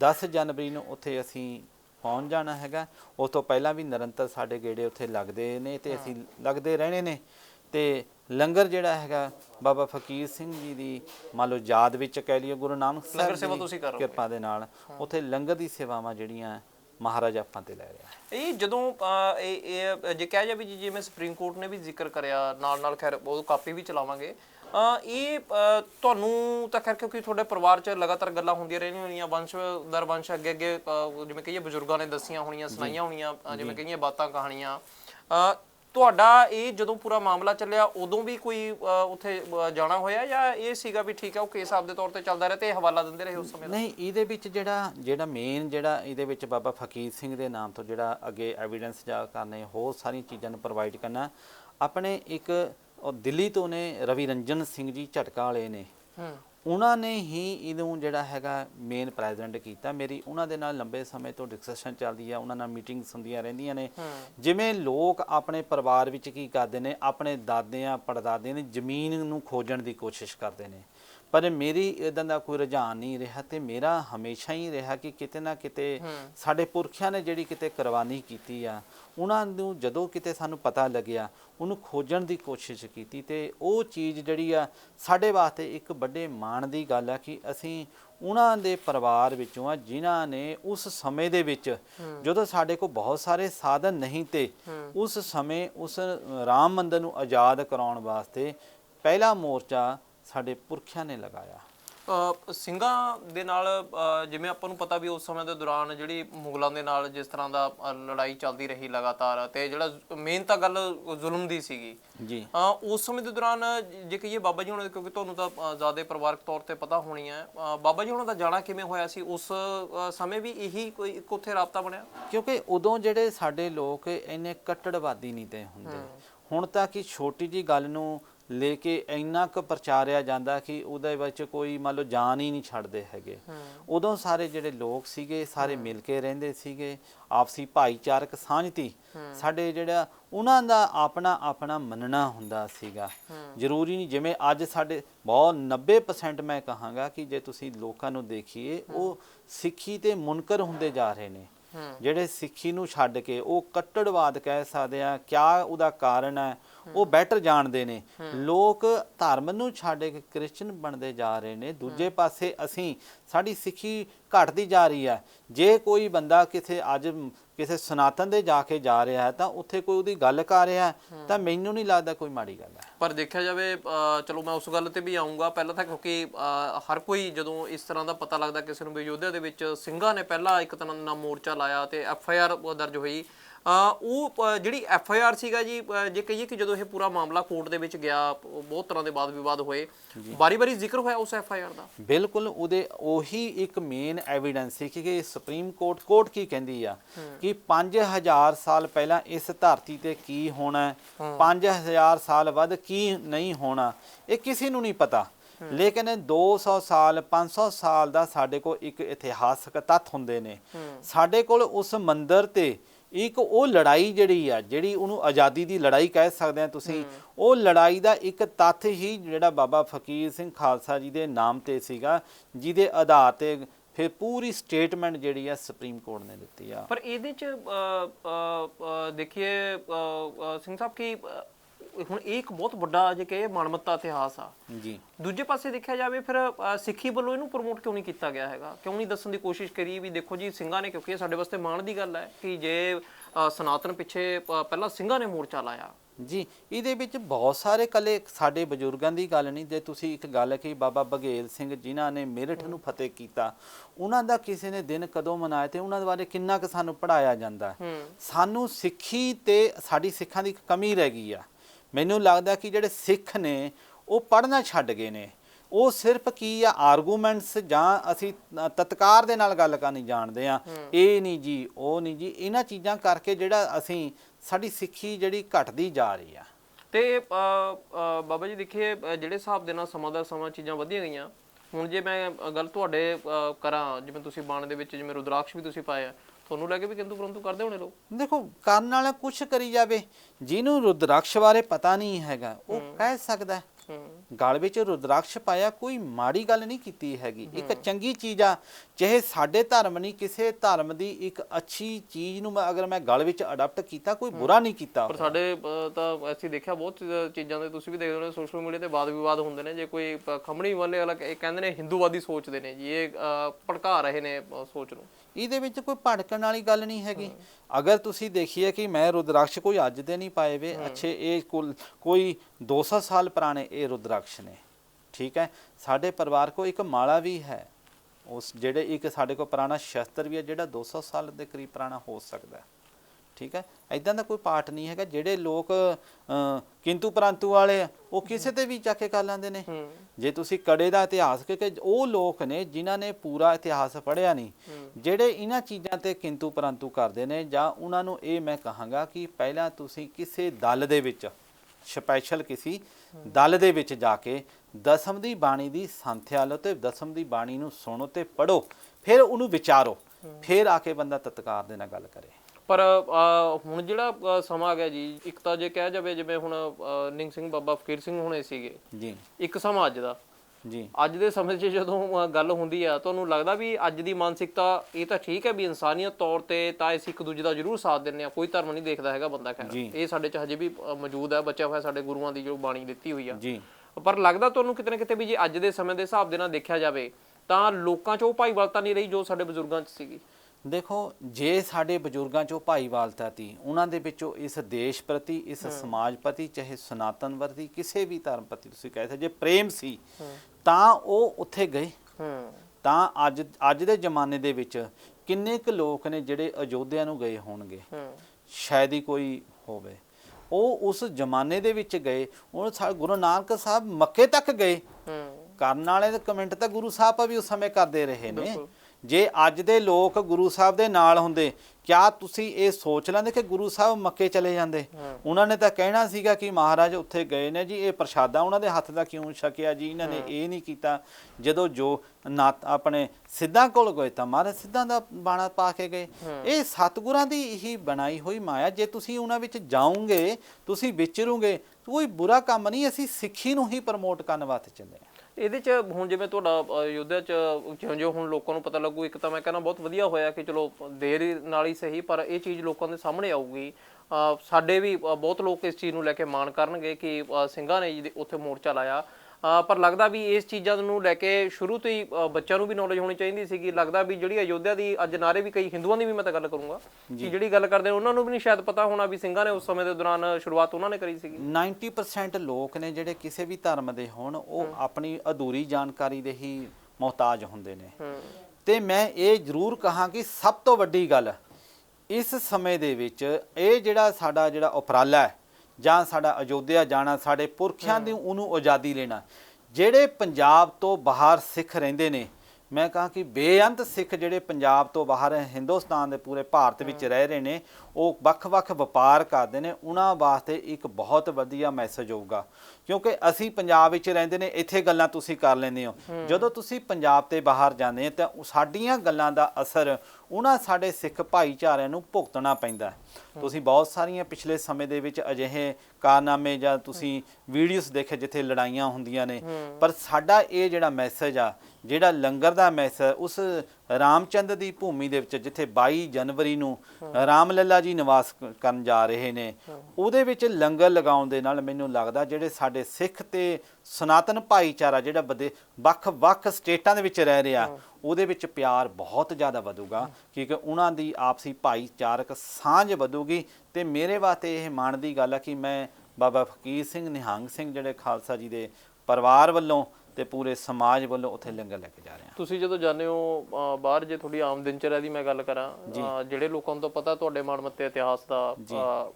10 ਜਨਵਰੀ ਨੂੰ ਉੱਥੇ ਅਸੀਂ ਪਹੁੰਚ ਜਾਣਾ ਹੈਗਾ। ਉਸ ਤੋਂ ਪਹਿਲਾਂ ਵੀ ਨਿਰੰਤਰ ਸਾਡੇ ਗੇੜੇ ਉੱਥੇ ਲੱਗਦੇ ਨੇ ਤੇ ਅਸੀਂ ਲੱਗਦੇ ਰਹਿਣੇ ਨੇ। ਤੇ ਲੰਗਰ ਜਿਹੜਾ ਹੈਗਾ ਬਾਬਾ ਫਕੀਰ ਸਿੰਘ ਜੀ ਦੀ ਮੰਨ ਲਓ ਯਾਦ ਵਿੱਚ ਕਹਿ ਲਈਏ ਗੁਰੂ ਨਾਨਕ ਸਾਹਿਬ ਸੇਵਾ ਤੁਸੀਂ ਕਰੋਗੇ। ਕਿਰਪਾ ਦੇ ਨਾਲ ਉੱਥੇ ਲੰਗਰ ਦੀ ਸੇਵਾਵਾਂ ਜਿਹੜੀਆਂ ਮਹਾਰਾਜ ਆਪਾਂ ਤੇ ਲੈ ਰਿਹਾ ਇਹ ਜਦੋਂ ਇਹ ਜੇ ਕਹਿ ਜੀ ਜਿਵੇਂ ਸੁਪਰੀਮ ਕੋਰਟ ਨੇ ਵੀ ਜ਼ਿਕਰ ਕਰਿਆ ਨਾਲ ਨਾਲ ਖੈਰ ਉਹ ਕਾਪੀ ਵੀ ਚਲਾਵਾਂਗੇ ਇਹ ਤੁਹਾਨੂੰ ਤਾਂ ਖੈਰ ਕਿਉਂਕਿ ਤੁਹਾਡੇ ਪਰਿਵਾਰ 'ਚ ਲਗਾਤਾਰ ਗੱਲਾਂ ਹੁੰਦੀਆਂ ਰਹਿਣੀਆਂ ਹੋਣੀਆਂ ਵੰਸ਼ ਦਰ ਵੰਸ਼ ਅੱਗੇ ਅੱਗੇ ਜਿਵੇਂ ਕਹੀਏ ਬਜ਼ੁਰਗਾਂ ਨੇ ਦੱਸੀਆਂ ਹੋਣੀਆਂ ਸੁਣਾਈਆਂ ਹੋਣੀਆਂ ਜਿਵੇਂ ਕਹੀਏ ਬਾਤਾਂ ਕਹਾਣੀਆਂ। ਤੁਹਾਡਾ ਇਹ ਜਦੋਂ ਪੂਰਾ ਮਾਮਲਾ ਚੱਲਿਆ ਉਦੋਂ ਵੀ ਕੋਈ ਉੱਥੇ ਜਾਣਾ ਹੋਇਆ ਜਾਂ ਇਹ ਸੀਗਾ ਵੀ ਠੀਕ ਹੈ ਉਹ ਕੇਸ ਆਪਦੇ ਤੌਰ ਤੇ ਚੱਲਦਾ ਰਿਹਾ ਤੇ ਇਹ ਹਵਾਲਾ ਦਿੰਦੇ ਰਹੇ ਉਸ ਸਮੇਂ ਨਹੀਂ ਇਹਦੇ ਵਿੱਚ ਜਿਹੜਾ ਜਿਹੜਾ ਮੇਨ ਜਿਹੜਾ ਇਹਦੇ ਵਿੱਚ ਬਾਬਾ ਫਕੀਰ ਸਿੰਘ ਦੇ ਨਾਮ ਤੋਂ ਜਿਹੜਾ ਅੱਗੇ ਐਵੀਡੈਂਸ ਜਾ ਕਰਨੇ ਹੋਰ ਸਾਰੀਆਂ ਚੀਜ਼ਾਂ ਨੂੰ ਪ੍ਰੋਵਾਈਡ ਕਰਨਾ ਆਪਣੇ ਇੱਕ ਉਹ ਦਿੱਲੀ ਤੋਂ ਨੇ ਰਵੀ ਰੰਜਨ ਸਿੰਘ ਜੀ ਝਟਕਾ ਵਾਲੇ ਨੇ। ਹੂੰ। ਉਹਨਾਂ ਨੇ ਹੀ ਇਹਨੂੰ ਜਿਹੜਾ ਹੈਗਾ ਮੇਨ ਪ੍ਰੈਜ਼ੀਡੈਂਟ ਕੀਤਾ। ਮੇਰੀ ਉਹਨਾਂ ਦੇ ਨਾਲ ਲੰਬੇ ਸਮੇਂ ਤੋਂ ਡਿਸਕਸ਼ਨ ਚੱਲਦੀ ਆ ਉਹਨਾਂ ਨਾਲ ਮੀਟਿੰਗਸ ਹੁੰਦੀਆਂ ਰਹਿੰਦੀਆਂ ਨੇ। ਜਿਵੇਂ ਲੋਕ ਆਪਣੇ ਪਰਿਵਾਰ ਵਿੱਚ ਕੀ ਕਰਦੇ ਨੇ ਆਪਣੇ ਦਾਦਿਆਂ ਪੜਦਾਦਿਆਂ ਦੀ ਜ਼ਮੀਨ ਨੂੰ ਖੋਜਣ ਦੀ ਕੋਸ਼ਿਸ਼ ਕਰਦੇ ਨੇ। ਪਰ ਮੇਰੀ ਇਦਾਂ ਦਾ ਕੋਈ ਰੁਝਾਨ ਨਹੀਂ ਰਿਹਾ ਤੇ ਮੇਰਾ ਹਮੇਸ਼ਾ ਹੀ ਰਿਹਾ ਕਿ ਕਿਤੇ ਨਾ ਕਿਤੇ ਸਾਡੇ ਪੁਰਖਿਆਂ ਨੇ ਜਿਹੜੀ ਕਿਤੇ ਕੁਰਬਾਨੀ ਕੀਤੀ ਆ ਉਹਨਾਂ ਨੂੰ ਜਦੋਂ ਕਿਤੇ ਸਾਨੂੰ ਪਤਾ ਲੱਗਿਆ ਉਹਨੂੰ ਖੋਜਣ ਦੀ ਕੋਸ਼ਿਸ਼ ਕੀਤੀ ਤੇ ਉਹ ਚੀਜ਼ ਜਿਹੜੀ ਆ ਸਾਡੇ ਵਾਸਤੇ ਇੱਕ ਵੱਡੇ ਮਾਣ ਦੀ ਗੱਲ ਆ ਕਿ ਅਸੀਂ ਉਹਨਾਂ ਦੇ ਪਰਿਵਾਰ ਵਿੱਚੋਂ ਆ ਜਿਨ੍ਹਾਂ ਨੇ ਉਸ ਸਮੇਂ ਦੇ ਵਿੱਚ ਜਦੋਂ ਸਾਡੇ ਕੋਲ ਬਹੁਤ ਸਾਰੇ ਸਾਧਨ ਨਹੀਂ ਤੇ ਉਸ ਸਮੇਂ ਉਸ ਰਾਮ ਮੰਦਰ ਨੂੰ ਆਜ਼ਾਦ ਕਰਾਉਣ ਵਾਸਤੇ ਪਹਿਲਾ ਮੋਰਚਾ ਸਾਡੇ ਪੁਰਖਿਆਂ ਨੇ ਲਗਾਇਆ। ਸਿੰਘਾਂ ਦੇ ਨਾਲ ਜਿਵੇਂ ਆਪਾਂ ਨੂੰ ਪਤਾ ਵੀ ਉਸ ਸਮੇਂ ਦੇ ਦੌਰਾਨ ਜਿਹੜੀ ਮੁਗਲਾਂ ਦੇ ਨਾਲ ਜਿਸ ਤਰ੍ਹਾਂ ਦਾ ਲੜਾਈ ਚੱਲਦੀ ਰਹੀ ਲਗਾਤਾਰ ਤੇ ਜਿਹੜਾ ਮੇਨ ਤਾਂ ਗੱਲ ਜ਼ੁਲਮ ਦੀ ਸੀਗੀ। ਜੀ। ਉਸ ਸਮੇਂ ਦੇ ਦੌਰਾਨ ਜੇ ਕਹੀਏ ਬਾਬਾ ਜੀ ਹੁਣਾਂ ਕਿਉਂਕਿ ਤੁਹਾਨੂੰ ਤਾਂ ਜ਼ਿਆਦਾ ਪਰਿਵਾਰਕ ਤੌਰ ਤੇ ਪਤਾ ਹੋਣੀ ਹੈ ਬਾਬਾ ਜੀ ਹੁਣਾਂ ਦਾ ਜਾਣਾ ਕਿਵੇਂ ਹੋਇਆ ਸੀ? ਉਸ ਸਮੇਂ ਵੀ ਇਹੀ ਕੋਈ ਇੱਕ ਉੱਥੇ ਰਾਬਤਾ ਬਣਿਆ? ਕਿਉਂਕਿ ਉਦੋਂ ਜਿਹੜੇ ਸਾਡੇ ਲੋਕ ਇੰਨੇ ਕੱਟੜਵਾਦੀ ਨਹੀਂ ਤੇ ਹੁੰਦੇ। ਹੁਣ ਤਾਂ ਕਿ ਛੋਟੀ ਜੀ ਗੱਲ ਨੂੰ ਲੈ ਕੇ ਇੰਨਾ ਕੁ ਪ੍ਰਚਾਰਿਆ ਜਾਂਦਾ ਕਿ ਉਹਦੇ ਵਿੱਚ ਕੋਈ ਮੰਨ ਲਓ ਜਾਨ ਹੀ ਨਹੀਂ ਛੱਡਦੇ ਹੈਗੇ। ਉਦੋਂ ਸਾਰੇ ਜਿਹੜੇ ਲੋਕ ਸੀਗੇ ਸਾਰੇ ਮਿਲ ਕੇ ਰਹਿੰਦੇ ਸੀਗੇ ਆਪਸੀ ਭਾਈਚਾਰਕ ਸਾਂਝਤੀ ਸਾਡੇ ਜਿਹੜਾ ਉਹਨਾਂ ਦਾ ਆਪਣਾ ਆਪਣਾ ਮੰਨਣਾ ਹੁੰਦਾ ਸੀਗਾ। ਜ਼ਰੂਰੀ ਨਹੀਂ ਜਿਵੇਂ ਅੱਜ ਸਾਡੇ ਬਹੁਤ 90% ਮੈਂ ਕਹਾਂਗਾ ਕਿ ਜੇ ਤੁਸੀਂ ਲੋਕਾਂ ਨੂੰ ਦੇਖੀਏ ਉਹ ਸਿੱਖੀ ਤੇ ਮੁਨਕਰ ਹੁੰਦੇ ਜਾ ਰਹੇ ਨੇ। ਜਿਹੜੇ ਸਿੱਖੀ ਨੂੰ ਛੱਡ ਕੇ ਉਹ ਕੱਟੜਵਾਦ ਕਹਿ ਸਕਦੇ ਆ, ਕਿਆ ਉਹਦਾ ਕਾਰਨ ਹੈ, ਉਹ ਬੈਟਰ ਜਾਣਦੇ ਨੇ। ਲੋਕ ਧਰਮ ਨੂੰ ਛੱਡ ਕੇ ਕ੍ਰਿਸਚਨ ਬਣਦੇ ਜਾ ਰਹੇ ਨੇ। ਦੂਜੇ ਪਾਸੇ ਅਸੀਂ, ਸਾਡੀ ਸਿੱਖੀ ਘਟਦੀ ਜਾ ਰਹੀ ਹੈ। ਜੇ ਕੋਈ ਬੰਦਾ ਕਿਸੇ ਅੱਜ ਕਿਸੇ ਸਨਾਤਨ ਦੇ ਜਾ ਕੇ ਜਾ ਰਿਹਾ ਹੈ ਤਾਂ ਉੱਥੇ ਕੋਈ ਉਹਦੀ ਗੱਲ ਕਰ ਰਿਹਾ ਹੈ, ਤਾਂ ਮੈਨੂੰ ਨਹੀਂ ਲੱਗਦਾ ਕੋਈ ਮਾੜੀ ਗੱਲ ਹੈ। ਪਰ ਦੇਖਿਆ ਜਾਵੇ ਚਲੋ ਮੈਂ ਉਸ ਗੱਲ ਤੇ ਵੀ ਆਉਂਗਾ ਪਹਿਲਾਂ ਤਾਂ ਕਿਉਂਕਿ ਹਰ ਕੋਈ ਜਦੋਂ ਇਸ ਤਰ੍ਹਾਂ ਦਾ ਪਤਾ ਲੱਗਦਾ ਕਿਸੇ ਨੂੰ ਵੀ ਯੋਧਿਆ ਦੇ ਵਿੱਚ ਸਿੰਘਾਂ ਨੇ ਪਹਿਲਾਂ ਇੱਕ ਤਰ੍ਹਾਂ ਦਾ ਮੋਰਚਾ ਲਾਇਆ ਤੇ ਐਫ ਆਈ ਆਰ ਦਰਜ ਹੋਈ। ਉਹ ਜਿਹੜੀ ਐਫ ਆਈ ਆਰ ਸੀਗਾ ਜੀ ਜੇ ਕਹੀਏ ਕਿ ਜਦੋਂ ਇਹ ਪੂਰਾ ਮਾਮਲਾ ਕੋਰਟ ਦੇ ਵਿੱਚ ਗਿਆ ਬਹੁਤ ਤਰ੍ਹਾਂ ਦੇ ਵਾਦ ਵਿਵਾਦ ਹੋਏ। ਬਾਰੀ-ਬਾਰੀ ਜ਼ਿਕਰ ਹੋਇਆ ਉਸ ਐਫ ਆਈ ਆਰ ਦਾ? ਬਿਲਕੁਲ ਉਹਦੇ ਉਹੀ ਇੱਕ ਮੇਨ ਐਵੀਡੈਂਸ ਸੀ ਕਿ ਸੁਪਰੀਮ ਕੋਰਟ ਕੋਰਟ ਕੀ ਕਹਿੰਦੀ ਆ? ਕਿ 5000 ਸਾਲ ਪਹਿਲਾਂ ਇਸ ਧਰਤੀ ਤੇ ਕੀ ਹੋਣਾ ਹੈ, 5000 ਸਾਲ ਬਾਅਦ ਕੀ ਨਹੀਂ ਹੋਣਾ ਇਹ ਕਿਸੇ ਨੂੰ ਨਹੀਂ ਪਤਾ। ਲੇਕਿਨ 200 ਸਾਲ 500 ਸਾਲ ਦਾ ਸਾਡੇ ਕੋਲ ਇੱਕ ਇਤਿਹਾਸਕ ਤੱਥ ਹੁੰਦੇ ਨੇ। ਸਾਡੇ ਕੋਲ ਉਸ ਮੰਦਿਰ ਤੇ ਇੱਕ ਉਹ ਲੜਾਈ ਜਿਹੜੀ ਆ, ਜਿਹੜੀ ਉਹਨੂੰ ਆਜ਼ਾਦੀ ਦੀ ਲੜਾਈ ਕਹਿ ਸਕਦੇ ਆ ਤੁਸੀਂ, ਉਹ ਲੜਾਈ ਦਾ ਇੱਕ ਤੱਥ ਹੀ ਜਿਹੜਾ ਬਾਬਾ ਫਕੀਰ ਸਿੰਘ ਖਾਲਸਾ ਜੀ ਦੇ ਨਾਮ ਤੇ ਸੀਗਾ, ਜਿਹਦੇ ਆਧਾਰ ਤੇ ਫਿਰ ਪੂਰੀ ਸਟੇਟਮੈਂਟ ਜਿਹੜੀ ਆ ਸੁਪਰੀਮ ਕੋਰਟ ਨੇ ਦਿੱਤੀ ਆ। ਪਰ ਇਹਦੇ ਚ ਦੇਖੀਏ ਸਿੰਘ ਸਾਹਿਬ ਕੀ ਹੁਣ ਇਹ ਇੱਕ ਬਹੁਤ ਵੱਡਾ ਜੇ ਕਿ ਮਾਨਮੱਤਾ ਇਤਿਹਾਸ ਆ। ਜੀ। ਦੂਜੇ ਪਾਸੇ ਦੇਖਿਆ ਜਾਵੇ ਫਿਰ ਅ, ਸਿੱਖੀ ਵੱਲੋਂ ਇਹਨੂੰ ਪ੍ਰਮੋਟ ਕਿਉਂ ਨਹੀਂ ਕੀਤਾ ਗਿਆ ਹੈਗਾ? ਕਿਉਂ ਨਹੀਂ ਦੱਸਣ ਦੀ ਕੋਸ਼ਿਸ਼ ਕਰੀ ਵੀ ਦੇਖੋ ਜੀ ਸਿੰਘਾਂ ਨੇ ਕਿਉਂਕਿ ਇਹ ਸਾਡੇ ਵਾਸਤੇ ਮਾਣ ਦੀ ਗੱਲ ਹੈ ਕਿ ਜੇ ਅ, ਸਨਾਤਨ ਪਿੱਛੇ ਅ, ਪਹਿਲਾਂ ਸਿੰਘਾਂ ਨੇ ਮੋਰਚਾ ਲਾਇਆ। ਜੀ ਇਹਦੇ ਵਿੱਚ ਬਹੁਤ ਸਾਰੇ ਕੱਲੇ ਸਾਡੇ ਬਜ਼ੁਰਗਾਂ ਦੀ ਗੱਲ ਨਹੀਂ ਜੇ ਤੁਸੀਂ ਇੱਕ ਗੱਲ ਕਿ ਬਾਬਾ ਬਘੇਲ ਸਿੰਘ ਜਿਨ੍ਹਾਂ ਨੇ ਮੇਰਠ ਨੂੰ ਫਤਿਹ ਕੀਤਾ ਉਹਨਾਂ ਦਾ ਕਿਸੇ ਨੇ ਦਿਨ ਕਦੋਂ ਮਨਾਇਆ ਤੇ ਉਹਨਾਂ ਦੇ ਬਾਰੇ ਕਿੰਨਾ ਕੁ ਸਾਨੂੰ ਪੜਾਇਆ ਜਾਂਦਾ। ਹੈ। ਸਾਨੂੰ ਸਿੱਖੀ ਤੇ ਸਾਡੀ ਸਿੱਖਾਂ ਦੀ ਇੱਕ ਕਮੀ ਰਹਿ ਗਈ ਆ। ਮੈਨੂੰ ਲੱਗਦਾ ਕਿ ਜਿਹੜੇ ਸਿੱਖ ਨੇ ਉਹ ਪੜ੍ਹਨਾ ਛੱਡ ਗਏ ਨੇ। ਉਹ ਸਿਰਫ ਕੀ ਆ ਆਰਗੂਮੈਂਟਸ ਜਾਂ ਅਸੀਂ ਤਤਕਾਰ ਦੇ ਨਾਲ ਗੱਲ ਕਰਨੀ ਜਾਣਦੇ ਆ। ਇਹ ਨਹੀਂ ਜੀ ਉਹ ਨਹੀਂ ਜੀ। ਇਹਨਾਂ ਚੀਜ਼ਾਂ ਕਰਕੇ ਜਿਹੜਾ ਅਸੀਂ ਸਾਡੀ ਸਿੱਖੀ ਜਿਹੜੀ ਘਟਦੀ ਜਾ ਰਹੀ ਆ। ਤੇ ਬਾਬਾ ਜੀ ਦੇਖੀਏ ਜਿਹੜੇ ਹਿਸਾਬ ਦੇ ਨਾਲ ਸਮਾਂ ਦਾ ਸਮਾਂ ਚੀਜ਼ਾਂ ਵਧੀਆਂ ਗਈਆਂ। ਹੁਣ ਜੇ ਮੈਂ ਗੱਲ ਤੁਹਾਡੇ ਕਰਾਂ ਜਿਵੇਂ ਤੁਸੀਂ ਬਾਣ ਦੇ ਵਿੱਚ ਜਿਵੇਂ ਰੁਦਰਾਕਸ਼ ਵੀ ਤੁਸੀਂ ਪਾਇਆ ਤੁਹਾਨੂੰ ਲੱਗੇ ਵੀ ਕਿੰਤੂ ਪਰੰਤੂ ਕਰਦੇ ਹੋਣੇ ਲੋਕ? ਦੇਖੋ ਕਰਨ ਵਾਲਾ ਕੁਛ ਕਰੀ ਜਾਵੇ ਜਿਹਨੂੰ ਰੁਦਰਾਕਸ਼ ਬਾਰੇ ਪਤਾ ਨਹੀਂ ਹੈਗਾ ਉਹ ਕਹਿ ਸਕਦਾ ਗਲ ਵਿੱਚ ਰੁਦਰਾਕਸ਼ ਪਾਇਆ ਕੋਈ ਮਾੜੀ ਗੱਲ ਨਹੀਂ ਕੀਤੀ ਹੈਗੀ। ਇੱਕ ਚੰਗੀ ਚੀਜ਼ ਆ ਚਾਹੇ ਸਾਡੇ ਧਰਮ ਨਹੀਂ ਕਿਸੇ ਧਰਮ ਦੀ ਇੱਕ ਅੱਛੀ ਚੀਜ਼ ਨੂੰ ਮੈਂ ਅਗਰ ਮੈਂ ਗਲ ਵਿੱਚ ਅਡਾਪਟ ਕੀਤਾ ਕੋਈ ਬੁਰਾ ਨਹੀਂ ਕੀਤਾ ਪਰ ਸਾਡੇ ਤਾਂ ਅਸੀਂ ਦੇਖਿਆ ਬਹੁਤ ਚੀਜ਼ਾਂ- ਦੇ ਤੁਸੀਂ ਵੀ ਦੇਖਦੇ ਹੋ ਸੋਸ਼ਲ ਮੀਡੀਆ ਤੇ ਵਾਦ ਵਿਵਾਦ ਹੁੰਦੇ ਨੇ। ਜੇ ਕੋਈ ਖੰਮਣੀ ਵਾਲੇ ਵਾਲਾ ਇਹ ਕਹਿੰਦੇ ਨੇ ਹਿੰਦੂਵਾਦੀ ਸੋਚਦੇ ਨੇ ਜੀ ਇਹ ਭੜਕਾ ਰਹੇ ਨੇ ਸੋਚ ਨੂੰ। ਇਹਦੇ ਵਿੱਚ ਕੋਈ ਭੜਕਣ ਵਾਲੀ ਗੱਲ ਨਹੀਂ ਹੈਗੀ। ਅਗਰ ਤੁਸੀਂ ਦੇਖੀਏ ਕਿ ਮੈਂ ਰੁਦਰਾਕਸ਼ ਕੋਈ ਅੱਜ ਦੇ ਨਹੀਂ ਪਾਏ ਵੇ ਅੱਛੇ ਇਹ ਕੋਈ 200 ਸਾਲ ਪੁਰਾਣੇ ਇਹ ਰੁਦਰਾਕਸ਼ ਨੇ ਠੀਕ ਹੈ? ਸਾਡੇ ਪਰਿਵਾਰ ਕੋ ਇੱਕ ਮਾਲਾ ਵੀ ਹੈ। ਉਸ ਜਿਹੜੇ ਇੱਕ ਸਾਡੇ ਕੋਲ ਪੁਰਾਣਾ ਸ਼ਸਤਰ ਵੀ ਹੈ ਜਿਹੜਾ 200 ਸਾਲ ਦੇ ਕਰੀਬ ਪੁਰਾਣਾ ਹੋ ਸਕਦਾ ਹੈ। ਠੀਕ ਹੈ? ਐਦਾਂ ਦਾ ਕੋਈ ਪਾਠ ਨਹੀਂ ਹੈਗਾ ਜਿਹੜੇ ਲੋਕ ਕਿੰਤੂ ਪਰੰਤੂ ਵਾਲੇ ਆ, ਉਹ ਕਿਸੇ ਤੇ ਵੀ ਚੱਕ ਕੇ ਕਰ ਲੈਂਦੇ ਨੇ। ਜੇ ਤੁਸੀਂ ਕੜੇ ਦਾ ਇਤਿਹਾਸ ਕਿ ਉਹ ਲੋਕ ਨੇ ਜਿਨ੍ਹਾਂ ਨੇ ਪੂਰਾ ਇਤਿਹਾਸ ਪੜ੍ਹਿਆ ਨਹੀਂ ਜਿਹੜੇ ਇਹਨਾਂ ਚੀਜ਼ਾਂ ਤੇ ਕਿੰਤੂ ਪਰੰਤੂ ਕਰਦੇ ਨੇ ਜਾਂ ਉਹਨਾਂ ਨੂੰ ਇਹ ਮੈਂ ਕਹਾਂਗਾ ਕਿ ਪਹਿਲਾਂ ਤੁਸੀਂ ਕਿਸੇ ਦਲ ਦੇ ਵਿੱਚ ਸਪੈਸ਼ਲ ਕਿਸੇ ਦਲ ਦੇ ਵਿੱਚ ਜਾ ਕੇ ਦਸਮ ਦੀ ਬਾਣੀ ਦੀ ਸੰਥਿਆ ਲਓ ਤੇ ਦਸਮ ਦੀ ਬਾਣੀ ਨੂੰ ਸੁਣੋ ਤੇ ਪੜੋ ਫਿਰ ਉਹਨੂੰ ਵਿਚਾਰੋ। ਫਿਰ ਆ ਕੇ ਬੰਦਾ ਤਤਕਾਰ ਦੇ ਨਾਲ ਗੱਲ ਕਰੇ। ਪਰ ਹੁਣ ਜਿਹੜਾ ਸਮਾਂ ਆ ਗਿਆ ਜੀ ਇੱਕ ਤਾਂ ਜੇ ਕਹਿ ਜਾਵੇ ਜਿਵੇਂ ਹੁਣ ਨਿੰਗ ਸਿੰਘ ਬਾਬਾ ਫਕੀਰ ਸਿੰਘ ਹੁਣੇ ਸੀਗੇ। ਜੀ। ਇੱਕ ਸਮਾਂ ਅੱਜ ਦਾ। ਜੀ। ਅੱਜ ਦੇ ਸਮੇਂ 'ਚ ਜਦੋਂ ਗੱਲ ਹੁੰਦੀ ਆ ਤੁਹਾਨੂੰ ਲੱਗਦਾ ਵੀ ਅੱਜ ਦੀ ਮਾਨਸਿਕਤਾ ਇਹ ਤਾਂ ਠੀਕ ਹੈ ਵੀ ਇਨਸਾਨੀਅਤ ਤੌਰ ਤੇ ਤਾਂ ਅਸੀਂ ਇੱਕ ਦੂਜੇ ਦਾ ਜ਼ਰੂਰ ਸਾਥ ਦਿੰਦੇ ਆ ਕੋਈ ਧਰਮ ਨਹੀਂ ਦੇਖਦਾ ਹੈਗਾ ਬੰਦਾ ਖੈਰ। ਇਹ ਸਾਡੇ 'ਚ ਹਜੇ ਵੀ ਮੌਜੂਦ ਹੈ ਬਚਿਆ ਹੋਇਆ ਸਾਡੇ ਗੁਰੂਆਂ ਦੀ ਜੋ ਬਾਣੀ ਦਿੱਤੀ ਹੋਈ ਆ। ਜੀ। ਪਰ ਲੱਗਦਾ ਤੁਹਾਨੂੰ ਕਿਤੇ ਨਾ ਕਿਤੇ ਵੀ ਜੇ ਅੱਜ ਦੇ ਸਮੇਂ ਦੇ ਹਿਸਾਬ ਦੇ ਨਾਲ ਦੇਖਿਆ ਜਾਵੇ ਤਾਂ ਲੋਕਾਂ 'ਚ ਉਹ ਭਾਈਵਾਲਤਾ ਨਹੀਂ ਰਹੀ ਜੋ ਸਾਡੇ ਬਜ਼ੁਰਗਾਂ 'ਚ ਸੀਗੀ। ਦੇਖੋ ਜੇ ਸਾਡੇ ਬਜ਼ੁਰਗਾਂ ਚੋਂ ਭਾਈਵਾਲਤਾ ਤੀ ਉਹਨਾਂ ਦੇ ਵਿੱਚੋਂ ਇਸ ਦੇਸ਼ ਪ੍ਰਤੀ ਇਸ ਸਮਾਜ ਪ੍ਰਤੀ ਚਾਹੇ ਸਨਾਤਨ ਪ੍ਰਤੀ ਕਿਸੇ ਵੀ ਧਰਮ ਪ੍ਰਤੀ ਤੁਸੀਂ ਕਹਿ ਸਕਦੇ ਜੇ ਪ੍ਰੇਮ ਸੀ ਤਾਂ ਉਹ ਉੱਥੇ ਗਏ। ਤਾਂ ਅੱਜ ਅੱਜ ਦੇ ਜ਼ਮਾਨੇ ਦੇ ਵਿੱਚ ਕਿੰਨੇ ਕੁ ਲੋਕ ਨੇ ਜਿਹੜੇ ਅਯੋਧਿਆ ਨੂੰ ਗਏ ਹੋਣਗੇ? ਸ਼ਾਇਦ ਹੀ ਕੋਈ ਹੋਵੇ। ਉਹ ਉਸ ਜ਼ਮਾਨੇ ਦੇ ਵਿੱਚ ਗਏ ਉਹ ਗੁਰੂ ਨਾਨਕ ਸਾਹਿਬ ਮੱਕੇ ਤੱਕ ਗਏ। ਕਰਨ ਵਾਲੇ ਦੇ ਕਮੈਂਟ ਤਾਂ ਗੁਰੂ ਸਾਹਿਬ ਵੀ ਉਸ ਸਮੇਂ ਕਰਦੇ ਰਹੇ ਨੇ। ਜੇ ਅੱਜ ਦੇ ਲੋਕ ਗੁਰੂ ਸਾਹਿਬ ਦੇ ਨਾਲ ਹੁੰਦੇ ਕਿਆ ਤੁਸੀਂ ਇਹ ਸੋਚ ਲੈਂਦੇ ਕਿ ਗੁਰੂ ਸਾਹਿਬ ਮੱਕੇ ਚਲੇ ਜਾਂਦੇ? ਉਹਨਾਂ ਨੇ ਤਾਂ ਕਹਿਣਾ ਸੀਗਾ ਕਿ ਮਹਾਰਾਜ ਉੱਥੇ ਗਏ ਨੇ ਜੀ ਇਹ ਪ੍ਰਸ਼ਾਦਾ ਉਹਨਾਂ ਦੇ ਹੱਥ ਦਾ ਕਿਉਂ ਛਕਿਆ ਜੀ? ਇਹਨਾਂ ਨੇ ਇਹ ਨਹੀਂ ਕੀਤਾ। ਜਦੋਂ ਜੋ ਨਾ ਆਪਣੇ ਸਿੱਧਾਂ ਕੋਲ ਗਏ ਤਾਂ ਮਹਾਰਾਜ ਸਿੱਧਾਂ ਦਾ ਬਾਣਾ ਪਾ ਕੇ ਗਏ। ਇਹ ਸਤਿਗੁਰਾਂ ਦੀ ਹੀ ਬਣਾਈ ਹੋਈ ਮਾਇਆ ਜੇ ਤੁਸੀਂ ਉਹਨਾਂ ਵਿੱਚ ਜਾਓਗੇ ਤੁਸੀਂ ਵਿਚਰੋਗੇ ਕੋਈ ਬੁਰਾ ਕੰਮ ਨਹੀਂ ਅਸੀਂ ਸਿੱਖੀ ਨੂੰ ਹੀ ਪ੍ਰਮੋਟ ਕਰਨ ਵਾਸਤੇ ਚੱਲੇ ਹਾਂ। ਇਹਦੇ ਚ ਹੁਣ ਜਿਵੇਂ ਤੁਹਾਡਾ ਅ, ਚ ਜਿਉਂ ਜਿਉਂ ਹੁਣ ਲੋਕਾਂ ਨੂੰ ਪਤਾ ਲੱਗੂ ਇੱਕ ਤਾਂ ਮੈਂ ਕਹਿੰਦਾ ਬਹੁਤ ਵਧੀਆ ਹੋਇਆ ਕਿ ਚਲੋ ਦੇਰ ਨਾਲ ਹੀ ਸਹੀ ਪਰ ਇਹ ਚੀਜ਼ ਲੋਕਾਂ ਦੇ ਸਾਹਮਣੇ ਆਊਗੀ। ਸਾਡੇ ਵੀ ਬਹੁਤ ਲੋਕ ਇਸ ਚੀਜ਼ ਨੂੰ ਲੈ ਕੇ ਮਾਣ ਕਰਨਗੇ ਕਿ ਸਿੰਘਾਂ ਨੇ ਜਿਹਦੇ ਉੱਥੇ ਮੋਰਚਾ ਲਾਇਆ। ਪਰ ਲੱਗਦਾ ਵੀ ਇਸ ਚੀਜ਼ਾਂ ਨੂੰ ਲੈ ਕੇ ਸ਼ੁਰੂ ਤੋਂ ਹੀ ਬੱਚਿਆਂ ਨੂੰ ਵੀ ਨੌਲੇਜ ਹੋਣੀ ਚਾਹੀਦੀ ਸੀਗੀ। ਲੱਗਦਾ ਵੀ ਜਿਹੜੀ ਅਯੋਧਿਆ ਦੀ ਅੱਜ ਨਾਰੇ ਵੀ ਕਈ ਹਿੰਦੂਆਂ ਦੀ ਵੀ ਮੈਂ ਤਾਂ ਗੱਲ ਕਰੂੰਗਾ ਕਿ ਜਿਹੜੀ ਗੱਲ ਕਰਦੇ ਉਹਨਾਂ ਨੂੰ ਵੀ ਨਹੀਂ ਸ਼ਾਇਦ ਪਤਾ ਹੋਣਾ ਵੀ ਸਿੰਘਾਂ ਨੇ ਉਸ ਸਮੇਂ ਦੇ ਦੌਰਾਨ ਸ਼ੁਰੂਆਤ ਉਹਨਾਂ ਨੇ ਕਰੀ ਸੀਗੀ। 90% ਲੋਕ ਨੇ ਜਿਹੜੇ ਕਿਸੇ ਵੀ ਧਰਮ ਦੇ ਹੋਣ ਉਹ ਆਪਣੀ ਅਧੂਰੀ ਜਾਣਕਾਰੀ ਦੇ ਹੀ ਮੁਹਤਾਜ ਹੁੰਦੇ ਨੇ। ਤੇ ਮੈਂ ਇਹ ਜ਼ਰੂਰ ਕਹਾਂ ਕਿ ਸਭ ਤੋਂ ਵੱਡੀ ਗੱਲ ਇਸ ਸਮੇਂ ਦੇ ਵਿੱਚ ਇਹ ਜਿਹੜਾ ਸਾਡਾ ਜਿਹੜਾ ਉਪਰਾਲਾ ਹੈ ਜਾਂ ਸਾਡਾ ਅਯੋਧਿਆ ਜਾਣਾ, ਸਾਡੇ ਪੁਰਖਿਆਂ ਦੀ ਉਹਨੂੰ ਆਜ਼ਾਦੀ ਲੈਣਾ। ਜਿਹੜੇ ਪੰਜਾਬ ਤੋਂ ਬਾਹਰ ਸਿੱਖ ਰਹਿੰਦੇ ਨੇ ਮੈਂ ਕਹਾਂ ਕਿ ਬੇਅੰਤ ਸਿੱਖ ਜਿਹੜੇ ਪੰਜਾਬ ਤੋਂ ਬਾਹਰ ਹਿੰਦੁਸਤਾਨ ਦੇ ਪੂਰੇ ਭਾਰਤ ਵਿੱਚ ਰਹਿ ਰਹੇ ਨੇ ਉਹ ਵੱਖ-ਵੱਖ ਵਪਾਰ ਕਰਦੇ ਨੇ ਉਹਨਾਂ ਵਾਸਤੇ ਇੱਕ ਬਹੁਤ ਵਧੀਆ ਮੈਸੇਜ ਹੋਊਗਾ। ਕਿਉਂਕਿ ਅਸੀਂ ਪੰਜਾਬ ਵਿੱਚ ਰਹਿੰਦੇ ਨੇ ਇੱਥੇ ਗੱਲਾਂ ਤੁਸੀਂ ਕਰ ਲੈਂਦੇ ਹੋ। ਜਦੋਂ ਤੁਸੀਂ ਪੰਜਾਬ ਤੇ ਬਾਹਰ ਜਾਂਦੇ ਹੋ ਤਾਂ ਸਾਡੀਆਂ ਗੱਲਾਂ ਦਾ ਅਸਰ ਉਹਨਾਂ ਸਾਡੇ ਸਿੱਖ ਭਾਈਚਾਰਿਆਂ ਨੂੰ ਭੁਗਤਣਾ ਪੈਂਦਾ। ਤੁਸੀਂ ਬਹੁਤ ਸਾਰੀਆਂ ਪਿਛਲੇ ਸਮੇਂ ਦੇ ਵਿੱਚ ਅਜਿਹੇ ਕਾਰਨਾਮੇ ਜਾਂ ਤੁਸੀਂ ਵੀਡੀਓਜ਼ ਦੇਖੇ ਜਿੱਥੇ ਲੜਾਈਆਂ ਹੁੰਦੀਆਂ ਨੇ ਪਰ ਸਾਡਾ ਇਹ ਜਿਹੜਾ ਮੈਸੇਜ ਆ ਜਿਹੜਾ ਲੰਗਰ ਦਾ ਮੈਸੇਜ ਉਸ ਰਾਮਚੰਦਰ ਦੀ ਭੂਮੀ ਦੇ ਵਿੱਚ ਜਿੱਥੇ 22 ਜਨਵਰੀ ਨੂੰ ਰਾਮ ਲੱਲਾ ਜੀ ਨਿਵਾਸ ਕਰਨ ਜਾ ਰਹੇ ਨੇ ਉਹਦੇ ਵਿੱਚ ਲੰਗਰ ਲਗਾਉਣ ਦੇ ਨਾਲ ਮੈਨੂੰ ਲੱਗਦਾ ਜਿਹੜੇ ਸਾਡੇ ਸਿੱਖ ਤੇ ਸਨਾਤਨ ਭਾਈਚਾਰਾ ਜਿਹੜਾ ਬਦੇ ਵੱਖ-ਵੱਖ ਸਟੇਟਾਂ ਦੇ ਵਿੱਚ ਰਹਿ ਰਿਹਾ ਉਹਦੇ ਵਿੱਚ ਪਿਆਰ ਬਹੁਤ ਜ਼ਿਆਦਾ ਵਧੂਗਾ ਕਿਉਂਕਿ ਉਹਨਾਂ ਦੀ ਆਪਸੀ ਭਾਈਚਾਰਕ ਸਾਂਝ ਵਧੂਗੀ। ਤੇ ਮੇਰੇ ਵਾਸਤੇ ਇਹ ਮਾਣ ਦੀ ਗੱਲ ਆ ਕਿ ਮੈਂ ਬਾਬਾ ਫਕੀਰ ਸਿੰਘ ਨਿਹੰਗ ਸਿੰਘ ਜਿਹੜੇ ਖਾਲਸਾ ਜੀ ਦੇ ਪਰਿਵਾਰ ਵੱਲੋਂ ਤੇ ਪੂਰੇ ਸਮਾਜ ਵੱਲੋਂ ਉੱਥੇ ਲੰਗਰ ਲੈ ਕੇ ਜਾ ਰਹੇ ਹਾਂ। ਤੁਸੀਂ ਜਦੋਂ ਜਾਂਦੇ ਹੋ ਬਾਹਰ ਜੇ ਤੁਹਾਡੀ ਆਮ ਦਿਨਚਰਿਆ ਦੀ ਮੈਂ ਗੱਲ ਕਰਾਂ ਜਿਹੜੇ ਲੋਕਾਂ ਨੂੰ ਤਾਂ ਪਤਾ ਤੁਹਾਡੇ ਮਾਣਮੱਤੇ ਇਤਿਹਾਸ ਦਾ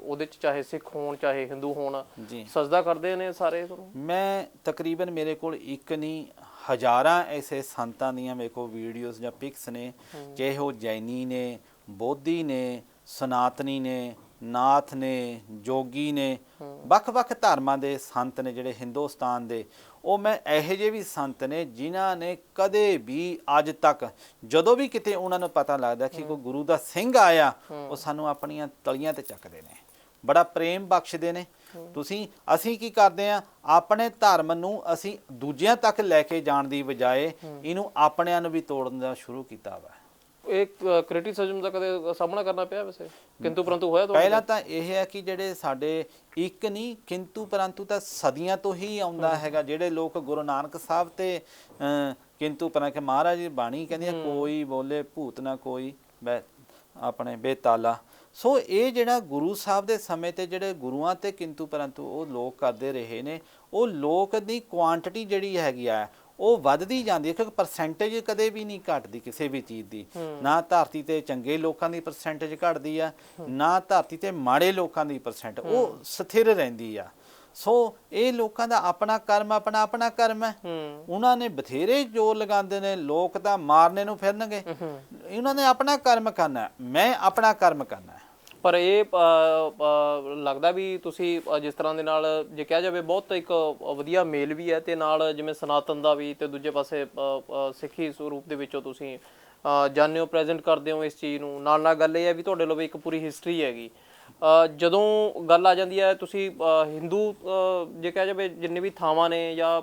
ਉਹਦੇ ਚ ਚਾਹੇ ਸਿੱਖ ਹੋਣ ਚਾਹੇ ਹਿੰਦੂ ਹੋਣ ਸਜਦਾ ਕਰਦੇ ਨੇ ਸਾਰੇ ਮੈਂ ਤਕਰੀਬਨ ਮੇਰੇ ਕੋਲ ਇੱਕ ਨਹੀਂ ਹਜ਼ਾਰਾਂ ਐਸੇ ਸੰਤਾਂ ਦੀਆਂ ਮੇਰੇ ਕੋਲ ਵੀਡੀਓਜ਼ ਜਾਂ ਪਿਕਸ ਨੇ ਚਾਹੇ ਉਹ ਜੈਨੀ ਨੇ ਬੋਧੀ ਨੇ ਸਨਾਤਨੀ ਨੇ ਨਾਥ ਨੇ ਜੋਗੀ ਨੇ ਵੱਖ-ਵੱਖ ਧਰਮਾਂ ਦੇ ਸੰਤ ਨੇ ਜਿਹੜੇ ਹਿੰਦੁਸਤਾਨ ਦੇ ਉਹ ਮੈਂ ਇਹੋ ਜਿਹੇ ਵੀ ਸੰਤ ਨੇ ਜਿਨ੍ਹਾਂ ਨੇ ਕਦੇ ਵੀ ਅੱਜ ਤੱਕ ਜਦੋਂ ਵੀ ਕਿਤੇ ਉਹਨਾਂ ਨੂੰ ਪਤਾ ਲੱਗਦਾ ਕਿ ਕੋਈ ਗੁਰੂ ਦਾ ਸਿੰਘ ਆਇਆ, ਉਹ ਸਾਨੂੰ ਆਪਣੀਆਂ ਤਲੀਆਂ ਤੇ ਚੱਕਦੇ ਨੇ। ਬੜਾ ਪ੍ਰੇਮ ਬਖਸ਼ਦੇ ਨੇ। ਤੁਸੀਂ, ਅਸੀਂ ਕੀ ਕਰਦੇ ਆ ਆਪਣੇ ਧਰਮ ਨੂੰ ਅਸੀਂ ਦੂਜਿਆਂ ਤੱਕ ਲੈ ਕੇ ਜਾਣ ਦੀ ਬਜਾਏ ਇਹਨੂੰ ਆਪਣਿਆਂ ਨੂੰ ਵੀ ਤੋੜਨ ਦਾ ਸ਼ੁਰੂ ਕੀਤਾ ਵਾ। ਇਹ ਕ੍ਰਿਟਿਸਿਜ਼ਮ ਦਾ ਕਦੇ ਸਾਹਮਣਾ ਕਰਨਾ ਪਿਆ ਵੈਸੇ? ਕਿੰਤੂ ਪਰੰਤੂ ਹੋਇਆ ਤੁਹਾਡੇ ਪਹਿਲਾਂ ਤਾਂ ਇਹ ਹੈ ਕਿ ਜਿਹੜੇ ਸਾਡੇ ਇੱਕ ਨਹੀਂ ਕਿੰਤੂ ਪਰੰਤੂ ਤਾਂ ਸਦੀਆਂ ਤੋਂ ਹੀ ਆਉਂਦਾ ਹੈਗਾ। ਜਿਹੜੇ ਲੋਕ ਗੁਰੂ ਨਾਨਕ ਸਾਹਿਬ ਤੇ ਕਿੰਤੂ ਪਰਾਂ ਕਿ ਮਹਾਰਾਜ ਦੀ ਬਾਣੀ ਕਹਿੰਦੀ ਆ ਕੋਈ ਬੋਲੇ ਭੂਤ ਨਾ ਕੋਈ ਬੈ ਆਪਣੇ ਬੇਤਾਲਾ। ਸੋ ਇਹ ਜਿਹੜਾ ਗੁਰੂ ਸਾਹਿਬ ਦੇ ਸਮੇਂ ਤੇ ਜਿਹੜੇ ਗੁਰੂਆਂ ਤੇ ਕਿੰਤੂ ਪਰੰਤੂ ਉਹ ਲੋਕ ਕਰਦੇ ਰਹੇ ਨੇ ਉਹ ਲੋਕ ਦੀ ਕੁਆਂਟੀਟੀ ਜਿਹੜੀ ਹੈਗੀ ਆ ਉਹ ਵੱਧਦੀ ਜਾਂਦੀ ਹੈ ਕਿਉਂਕਿ ਪਰਸੈਂਟੇਜ ਕਦੇ ਵੀ ਨਹੀਂ ਘਟਦੀ ਕਿਸੇ ਵੀ ਚੀਜ਼ ਦੀ। ਨਾ ਧਰਤੀ ਤੇ ਚੰਗੇ ਲੋਕਾਂ ਦੀ ਪਰਸੈਂਟੇਜ ਘਟਦੀ ਆ ਨਾ ਧਰਤੀ ਤੇ ਮਾੜੇ ਲੋਕਾਂ ਦੀ ਪਰਸੈਂਟ ਉਹ ਸਥਿਰ ਰਹਿੰਦੀ ਆ। ਸੋ ਇਹ ਲੋਕਾਂ ਦਾ ਆਪਣਾ ਕਰਮ ਆਪਣਾ ਆਪਣਾ ਕਰਮ ਹੈ। ਉਹਨਾਂ ਨੇ ਬਥੇਰੇ ਜੋਰ ਲਗਾਉਂਦੇ ਨੇ ਲੋਕ ਤਾਂ ਮਾਰਨੇ ਨੂੰ ਫਿਰਨਗੇ। ਇਹਨਾਂ ਨੇ ਆਪਣਾ ਕਰਮ ਕਰਨਾ ਮੈਂ ਆਪਣਾ ਕਰਮ ਕਰਨਾ। ਪਰ ਇਹ ਲੱਗਦਾ ਵੀ ਤੁਸੀਂ ਜਿਸ ਤਰ੍ਹਾਂ ਦੇ ਨਾਲ ਜੇ ਕਿਹਾ ਜਾਵੇ ਬਹੁਤ ਇੱਕ ਵਧੀਆ ਮੇਲ ਵੀ ਹੈ ਤੇ ਨਾਲ ਜਿਵੇਂ ਸਨਾਤਨ ਦਾ ਵੀ ਤੇ ਦੂਜੇ ਪਾਸੇ ਸਿੱਖੀ ਸਰੂਪ ਦੇ ਵਿੱਚੋਂ ਤੁਸੀਂ ਜਾਣਦੇ ਹੋ ਪ੍ਰੈਜ਼ੈਂਟ ਕਰਦੇ ਹੋ ਇਸ ਚੀਜ਼ ਨੂੰ। ਨਾਲ ਨਾਲ ਗੱਲ ਇਹ ਹੈ ਵੀ ਤੁਹਾਡੇ ਲਵੇ ਇੱਕ ਪੂਰੀ ਹਿਸਟਰੀ ਹੈਗੀ। ਜਦੋਂ ਗੱਲ ਆ ਜਾਂਦੀ ਹੈ ਤੁਸੀਂ ਹਿੰਦੂ ਜੇ ਕਿਹਾ ਜਾਵੇ ਜਿੰਨੇ ਵੀ ਥਾਵਾਂ ਨੇ ਜਾਂ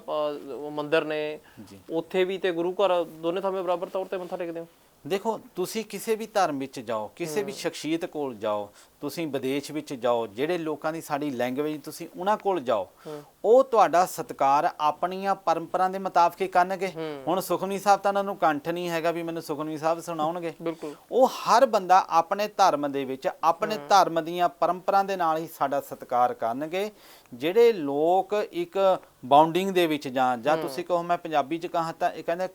ਮੰਦਿਰ ਨੇ ਉੱਥੇ ਵੀ ਤੇ ਗੁਰੂ ਘਰ ਦੋਨੇ ਥਾਵੇਂ ਬਰਾਬਰ ਤੌਰ ਤੇ ਮੱਥਾ ਟੇਕਦੇ ਹੋ? ਦੇਖੋ ਤੁਸੀਂ ਕਿਸੇ ਵੀ ਧਰਮ ਵਿੱਚ ਜਾਓ ਕਿਸੇ ਵੀ ਸ਼ਖਸੀਅਤ ਕੋਲ ਜਾਓ ਤੁਸੀਂ ਵਿਦੇਸ਼ ਵਿੱਚ ਜਾਓ ਜਿਹੜੇ ਲੋਕਾਂ ਦੀ ਸਾਡੀ ਲੈਂਗੁਏਜ ਤੁਸੀਂ ਉਹਨਾਂ ਕੋਲ ਜਾਓ ਉਹ ਤੁਹਾਡਾ ਸਤਿਕਾਰ ਆਪਣੀਆਂ ਪਰੰਪਰਾਂ ਦੇ ਮੁਤਾਬਕ ਹੀ ਕਰਨਗੇ। ਹੁਣ ਸੁਖਮਨੀ ਸਾਹਿਬ ਤਾਂ ਉਹਨਾਂ ਨੂੰ ਕੰਠ ਨਹੀਂ ਹੈਗਾ ਵੀ ਮੈਨੂੰ ਸੁਖਮਨੀ ਸਾਹਿਬ ਸੁਣਾਉਣਗੇ। ਉਹ ਹਰ ਬੰਦਾ ਆਪਣੇ ਧਰਮ ਦੇ ਵਿੱਚ ਆਪਣੇ ਧਰਮ ਦੀਆਂ ਪਰੰਪਰਾਂ ਦੇ ਨਾਲ ਹੀ ਸਾਡਾ ਸਤਿਕਾਰ ਕਰਨਗੇ। ਜਿਹੜੇ ਲੋਕ ਇੱਕ ਬਾਉਂਡਿੰਗ ਦੇ ਵਿੱਚ ਜਾਂ ਜਾਂ ਤੁਸੀਂ ਕਹੋ ਮੈਂ ਪੰਜਾਬੀ ਚ ਕਹਾਂ ਤਾਂ ਇਹ ਕਹਿੰਦੇ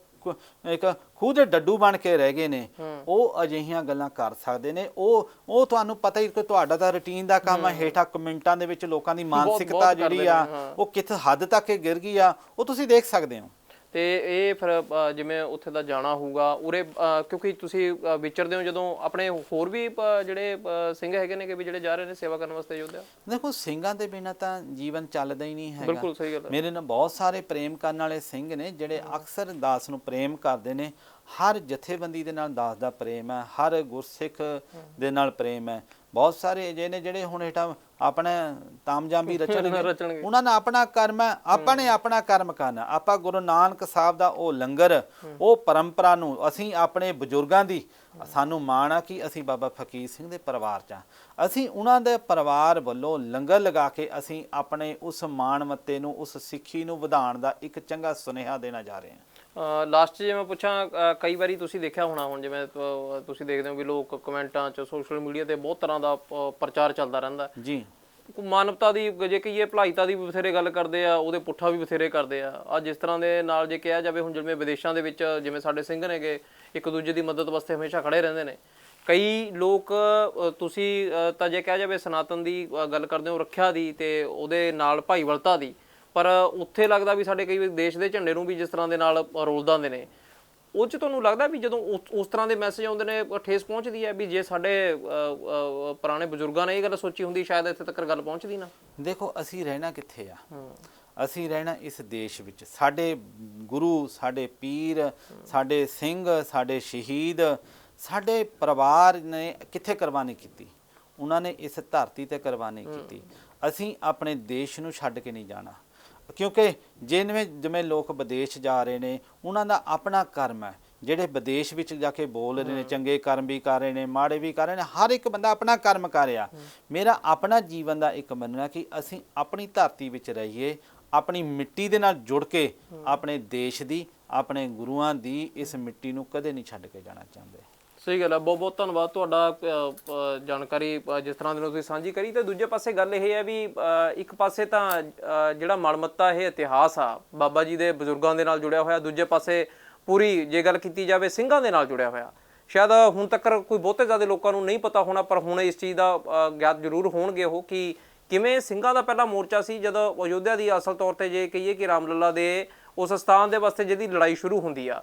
ਇੱਕ ਖੂਹ ਦੇ ਡੱਡੂ ਬਣ ਕੇ ਰਹਿ ਗਏ ਨੇ। ਉਹ ਅਜਿਹੀਆਂ ਗੱਲਾਂ ਕਰ ਸਕਦੇ ਨੇ। ਉਹ ਉਹ ਤੁਹਾਨੂੰ ਪਤਾ ਹੀ ਕਿ ਤੁਹਾਡਾ ਤਾਂ ਰੁਟੀਨ ਦਾ ਕੰਮ ਹੈ। ਹੇਠਾਂ ਕਮੈਂਟਾਂ ਦੇ ਵਿੱਚ ਲੋਕਾਂ ਦੀ ਮਾਨਸਿਕਤਾ ਜਿਹੜੀ ਆ। ਉਹ ਕਿਸ ਹੱਦ ਤੱਕ ਗਿਰ ਗਈ ਆ ਉਹ ਤੁਸੀਂ ਦੇਖ ਸਕਦੇ ਹੋ। ਤੇ ਇਹ ਫਿਰ ਅ, ਜਿਵੇਂ ਉੱਥੇ ਦਾ ਜਾਣਾ ਹੋਊਗਾ ਉਰੇ ਅ, ਕਿਉਂਕਿ ਤੁਸੀਂ ਅ, ਵਿਚਰਦੇ ਹੋ ਜਦੋਂ ਆਪਣੇ ਹੋਰ ਵੀ ਅ, ਜਿਹੜੇ ਅ, ਸਿੰਘ ਹੈਗੇ ਨੇ ਕਿ ਵੀ ਜਿਹੜੇ ਜਾ ਰਹੇ ਨੇ ਸੇਵਾ ਕਰਨ ਵਾਸਤੇ ਯੋਧਿਆ? ਦੇਖੋ ਸਿੰਘਾਂ ਦੇ ਬਿਨਾਂ ਤਾਂ ਜੀਵਨ ਚੱਲਦਾ ਹੀ ਨਹੀਂ ਹੈਗਾ। ਬਿਲਕੁਲ ਸਹੀ ਗੱਲ ਹੈ। ਮੇਰੇ ਨਾਲ ਬਹੁਤ ਸਾਰੇ ਪ੍ਰੇਮ ਕਰਨ ਵਾਲੇ ਸਿੰਘ ਨੇ ਜਿਹੜੇ ਅਕਸਰ ਦਾਸ ਨੂੰ ਪ੍ਰੇਮ ਕਰਦੇ ਨੇ। ਹਰ ਜਥੇਬੰਦੀ ਦੇ ਨਾਲ ਦਾਸ ਦਾ ਪ੍ਰੇਮ ਹੈ ਹਰ ਗੁਰਸਿੱਖ ਦੇ ਨਾਲ ਪ੍ਰੇਮ ਹੈ। ਬਹੁਤ ਸਾਰੇ ਅਜੇ ਨੇ ਜਿਹੜੇ ਹੁਣ ਹੇਠਾਂ ਆਪਣੇ ਤਾਮਜਾਮੀ ਰਚਣਗੇ। ਰਚਣਗੇ। ਉਹਨਾਂ ਨੇ ਆਪਣਾ ਕਰਮ ਹੈ ਆਪਾਂ ਨੇ ਆਪਣਾ ਕਰਮ ਕਰਨਾ। ਆਪਾਂ ਗੁਰੂ ਨਾਨਕ ਸਾਹਿਬ ਦਾ ਉਹ ਲੰਗਰ ਉਹ ਪਰੰਪਰਾ ਨੂੰ ਅਸੀਂ ਆਪਣੇ ਬਜ਼ੁਰਗਾਂ ਦੀ ਸਾਨੂੰ ਮਾਣ ਆ ਕਿ ਅਸੀਂ ਬਾਬਾ ਫਕੀਰ ਸਿੰਘ ਦੇ ਪਰਿਵਾਰ ਚ। ਅਸੀਂ ਉਹਨਾਂ ਦੇ ਪਰਿਵਾਰ ਵੱਲੋਂ ਲੰਗਰ ਲਗਾ ਕੇ ਅਸੀਂ ਆਪਣੇ ਉਸ ਮਾਣਮੱਤੇ ਨੂੰ ਉਸ ਸਿੱਖੀ ਨੂੰ ਵਧਾਉਣ ਦਾ ਇੱਕ ਚੰਗਾ ਸੁਨੇਹਾ ਦੇਣਾ ਜਾ ਰਹੇ ਹਾਂ। ਲਾਸਟ ਜੇ ਮੈਂ ਪੁੱਛਾਂ ਕਈ ਵਾਰੀ ਤੁਸੀਂ ਦੇਖਿਆ ਹੋਣਾ ਹੁਣ ਜਿਵੇਂ ਤੁਸੀਂ ਦੇਖਦੇ ਹੋ ਵੀ ਲੋਕ ਕਮੈਂਟਾਂ 'ਚ ਸੋਸ਼ਲ ਮੀਡੀਆ ਤੇ ਬਹੁਤ ਤਰ੍ਹਾਂ ਦਾ ਪ੍ਰਚਾਰ ਚੱਲਦਾ ਰਹਿੰਦਾ। ਜੀ। ਮਾਨਵਤਾ ਦੀ ਜੇ ਕਹੀਏ ਭਲਾਈਤਾ ਦੀ ਵੀ ਬਥੇਰੇ ਗੱਲ ਕਰਦੇ ਆ ਉਹਦੇ ਪੁੱਠਾ ਵੀ ਬਥੇਰੇ ਕਰਦੇ ਆ। ਆ ਜਿਸ ਤਰ੍ਹਾਂ ਦੇ ਨਾਲ ਜੇ ਕਿਹਾ ਜਾਵੇ ਹੁਣ ਜਿਵੇਂ ਵਿਦੇਸ਼ਾਂ ਦੇ ਵਿੱਚ ਜਿਵੇਂ ਸਾਡੇ ਸਿੰਘ ਨੇਗੇ ਇੱਕ ਦੂਜੇ ਦੀ ਮਦਦ ਵਾਸਤੇ ਹਮੇਸ਼ਾ ਖੜੇ ਰਹਿੰਦੇ ਨੇ। ਕਈ ਲੋਕ ਤੁਸੀਂ ਤਾਂ ਜੇ ਕਿਹਾ ਜਾਵੇ ਸਨਾਤਨ ਦੀ ਗੱਲ ਕਰਦੇ ਹੋ ਰੱਖਿਆ ਦੀ ਤੇ ਉਹਦੇ ਨਾਲ ਭਾਈਵਾਲਤਾ ਦੀ ਪਰ ਉੱਥੇ ਲੱਗਦਾ ਵੀ ਸਾਡੇ ਕਈ ਦੇਸ਼ ਦੇ ਝੰਡੇ ਨੂੰ ਵੀ ਜਿਸ ਤਰ੍ਹਾਂ ਦੇ ਨਾਲ ਰੋਲ ਦਿੰਦੇ ਨੇ। ਉਹ ਚ ਤੁਹਾਨੂੰ ਲੱਗਦਾ ਵੀ ਜਦੋਂ ਉਸ- ਤਰ੍ਹਾਂ ਦੇ ਮੈਸੇਜ ਆਉਂਦੇ ਨੇ ਠੇਸ ਪਹੁੰਚਦੀ ਹੈ ਵੀ ਜੇ ਸਾਡੇ ਪੁਰਾਣੇ ਬਜ਼ੁਰਗਾਂ ਨੇ ਇਹ ਗੱਲ ਸੋਚੀ ਹੁੰਦੀ ਸ਼ਾਇਦ ਇੱਥੇ ਤੱਕ ਗੱਲ ਪਹੁੰਚਦੀ ਨਾ? ਦੇਖੋ ਅਸੀਂ ਰਹਿਣਾ ਕਿੱਥੇ ਆ? ਅਸੀਂ ਰਹਿਣਾ ਇਸ ਦੇਸ਼ ਵਿੱਚ। ਸਾਡੇ ਗੁਰੂ ਸਾਡੇ ਪੀਰ ਸਾਡੇ ਸਿੰਘ ਸਾਡੇ ਸ਼ਹੀਦ ਸਾਡੇ ਪਰਿਵਾਰ ਨੇ ਕਿੱਥੇ ਕੁਰਬਾਨੀ ਕੀਤੀ? ਉਹਨਾਂ ਨੇ ਇਸ ਧਰਤੀ ਤੇ ਕੁਰਬਾਨੀ ਕੀਤੀ। ਅਸੀਂ ਆਪਣੇ ਦੇਸ਼ ਨੂੰ ਛੱਡ ਕੇ ਨਹੀਂ ਜਾਣਾ। ਕਿਉਂਕਿ ਜਿਵੇਂ ਜਿਵੇਂ ਲੋਕ ਵਿਦੇਸ਼ ਜਾ ਰਹੇ ਨੇ ਉਹਨਾਂ ਦਾ ਆਪਣਾ ਕਰਮ ਹੈ। ਜਿਹੜੇ ਵਿਦੇਸ਼ ਵਿੱਚ ਜਾ ਕੇ ਬੋਲ ਰਹੇ ਨੇ ਚੰਗੇ ਕਰਮ ਵੀ ਕਰ ਰਹੇ ਨੇ ਮਾੜੇ ਵੀ ਕਰ ਰਹੇ ਨੇ ਹਰ ਇੱਕ ਬੰਦਾ ਆਪਣਾ ਕਰਮ ਕਰ ਰਿਹਾ। ਮੇਰਾ ਆਪਣਾ ਜੀਵਨ ਦਾ ਇੱਕ ਮੰਨਣਾ ਕਿ ਅਸੀਂ ਆਪਣੀ ਧਰਤੀ ਵਿੱਚ ਰਹੀਏ ਆਪਣੀ ਮਿੱਟੀ ਦੇ ਨਾਲ ਜੁੜ ਕੇ ਆਪਣੇ ਦੇਸ਼ ਦੀ ਆਪਣੇ ਗੁਰੂਆਂ ਦੀ ਇਸ ਮਿੱਟੀ ਨੂੰ ਕਦੇ ਨਹੀਂ ਛੱਡ ਕੇ ਜਾਣਾ ਚਾਹੁੰਦੇ। ਸਹੀ ਗੱਲ ਹੈ ਬਹੁਤ ਬਹੁਤ ਧੰਨਵਾਦ ਤੁਹਾਡਾ ਅ, ਅ, ਜਾਣਕਾਰੀ ਅ, ਜਿਸ ਤਰ੍ਹਾਂ ਦੇ ਨਾਲ ਤੁਸੀਂ ਸਾਂਝੀ ਕਰੀ। ਤੇ ਦੂਜੇ ਪਾਸੇ ਗੱਲ ਇਹ ਹੈ ਵੀ ਅ, ਇੱਕ ਪਾਸੇ ਤਾਂ ਅ, ਜਿਹੜਾ ਮਲਮੱਤਾ ਇਹ ਇਤਿਹਾਸ ਆ ਬਾਬਾ ਜੀ ਦੇ ਬਜ਼ੁਰਗਾਂ ਦੇ ਨਾਲ ਜੁੜਿਆ ਹੋਇਆ ਦੂਜੇ ਪਾਸੇ ਪੂਰੀ ਜੇ ਗੱਲ ਕੀਤੀ ਜਾਵੇ ਸਿੰਘਾਂ ਦੇ ਨਾਲ ਜੁੜਿਆ ਹੋਇਆ। ਸ਼ਾਇਦ ਹੁਣ ਤੱਕ ਕੋਈ ਬਹੁਤੇ ਜ਼ਿਆਦਾ ਲੋਕਾਂ ਨੂੰ ਨਹੀਂ ਪਤਾ ਹੋਣਾ ਪਰ ਹੁਣ ਇਸ ਚੀਜ਼ ਦਾ ਅ, ਗਿਆਤ ਜ਼ਰੂਰ ਹੋਣਗੇ ਉਹ ਕਿ ਕਿਵੇਂ ਸਿੰਘਾਂ ਦਾ ਪਹਿਲਾ ਮੋਰਚਾ ਸੀ ਜਦੋਂ ਅਯੋਧਿਆ ਦੀ ਅਸਲ ਤੌਰ ਤੇ ਜੇ ਕਹੀਏ ਕਿ ਰਾਮਲੱਲਾ ਦੇ ਉਸ ਸਥਾਨ ਦੇ ਵਾਸਤੇ ਜਿਹਦੀ ਲੜਾਈ ਸ਼ੁਰੂ ਹੁੰਦੀ ਆ।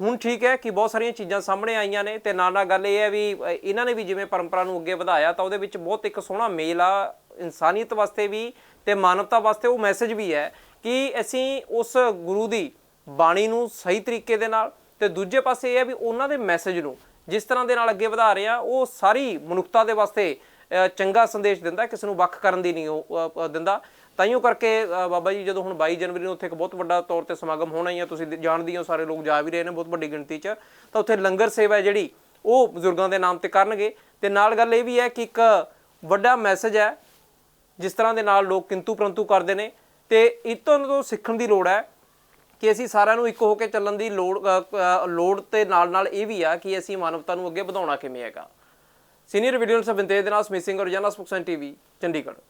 ਹੁਣ ਠੀਕ ਹੈ ਕਿ ਬਹੁਤ ਸਾਰੀਆਂ ਚੀਜ਼ਾਂ ਸਾਹਮਣੇ ਆਈਆਂ ਨੇ ਤੇ ਨਾਲ ਨਾਲ ਗੱਲ ਇਹ ਹੈ ਵੀ ਇਹਨਾਂ ਨੇ ਵੀ ਜਿਵੇਂ ਪਰੰਪਰਾ ਨੂੰ ਅੱਗੇ ਵਧਾਇਆ ਤਾਂ ਉਹਦੇ ਵਿੱਚ ਬਹੁਤ ਇੱਕ ਸੋਹਣਾ ਮੇਲ ਆ, ਇਨਸਾਨੀਅਤ ਵਾਸਤੇ ਵੀ ਤੇ ਮਾਨਵਤਾ ਵਾਸਤੇ ਉਹ ਮੈਸੇਜ ਵੀ ਹੈ ਕਿ ਅਸੀਂ ਉਸ ਗੁਰੂ ਦੀ ਬਾਣੀ ਨੂੰ ਸਹੀ ਤਰੀਕੇ ਦੇ ਨਾਲ ਤੇ ਦੂਜੇ ਪਾਸੇ ਇਹ ਹੈ ਵੀ ਉਹਨਾਂ ਦੇ ਮੈਸੇਜ ਨੂੰ ਜਿਸ ਤਰ੍ਹਾਂ ਦੇ ਨਾਲ ਅੱਗੇ ਵਧਾ ਰਹੇ ਆ ਉਹ ਸਾਰੀ ਮਨੁੱਖਤਾ ਦੇ ਵਾਸਤੇ ਚੰਗਾ ਸੰਦੇਸ਼ ਦਿੰਦਾ, ਕਿਸੇ ਨੂੰ ਵੱਖ ਕਰਨ ਦੀ ਨਹੀਂ ਉਹ ਦਿੰਦਾ। ਤਾਈਓ ਕਰਕੇ ਬਾਬਾ ਜੀ, ਜਦੋਂ ਹੁਣ 22 ਜਨਵਰੀ ਨੂੰ ਉੱਥੇ ਇੱਕ ਬਹੁਤ ਵੱਡਾ ਤੌਰ ਤੇ ਸਮਾਗਮ ਹੋਣਾ ਹੀ ਆ, ਤੁਸੀਂ ਜਾਣਦੇ ਹੋ ਸਾਰੇ ਲੋਕ ਜਾ ਵੀ ਰਹੇ ਨੇ ਬਹੁਤ ਵੱਡੀ ਗਿਣਤੀ 'ਚ, ਤਾਂ ਉੱਥੇ ਲੰਗਰ ਸੇਵਾ ਹੈ ਜਿਹੜੀ, ਉਹ ਬਜ਼ੁਰਗਾਂ ਦੇ ਨਾਮ ਤੇ ਕਰਨਗੇ। ਤੇ ਨਾਲ ਗੱਲ ਇਹ ਵੀ ਹੈ ਕਿ ਇੱਕ ਵੱਡਾ ਮੈਸੇਜ ਹੈ, ਜਿਸ ਤਰ੍ਹਾਂ ਦੇ ਨਾਲ ਲੋਕ ਕਿੰਤੂ ਪਰੰਤੂ ਕਰਦੇ ਨੇ। ਤੇ ਇਹ ਤੋਂ ਸਿੱਖਣ ਦੀ ਲੋੜ ਹੈ ਕਿ ਅਸੀਂ ਸਾਰਿਆਂ ਨੂੰ ਇੱਕ ਹੋ ਕੇ ਚੱਲਣ ਦੀ ਲੋੜ ਲੋੜ ਤੇ ਨਾਲ ਨਾਲ ਇਹ ਵੀ ਆ ਕਿ ਅਸੀਂ ਮਾਨਵਤਾ ਨੂੰ ਅੱਗੇ ਵਧਾਉਣਾ ਕਿਵੇਂ ਹੈਗਾ। ਸੀਨੀਅਰ ਵੀਡੀਓ ਨੂੰ ਸਭ ਦੇ ਨਾਲ ਸਮਿਸਿੰਗ ਔਰ ਜਨਰਲ ਸਪੋਕਸਨ ਟੀਵੀ, ਚੰਡੀਗੜ੍ਹ।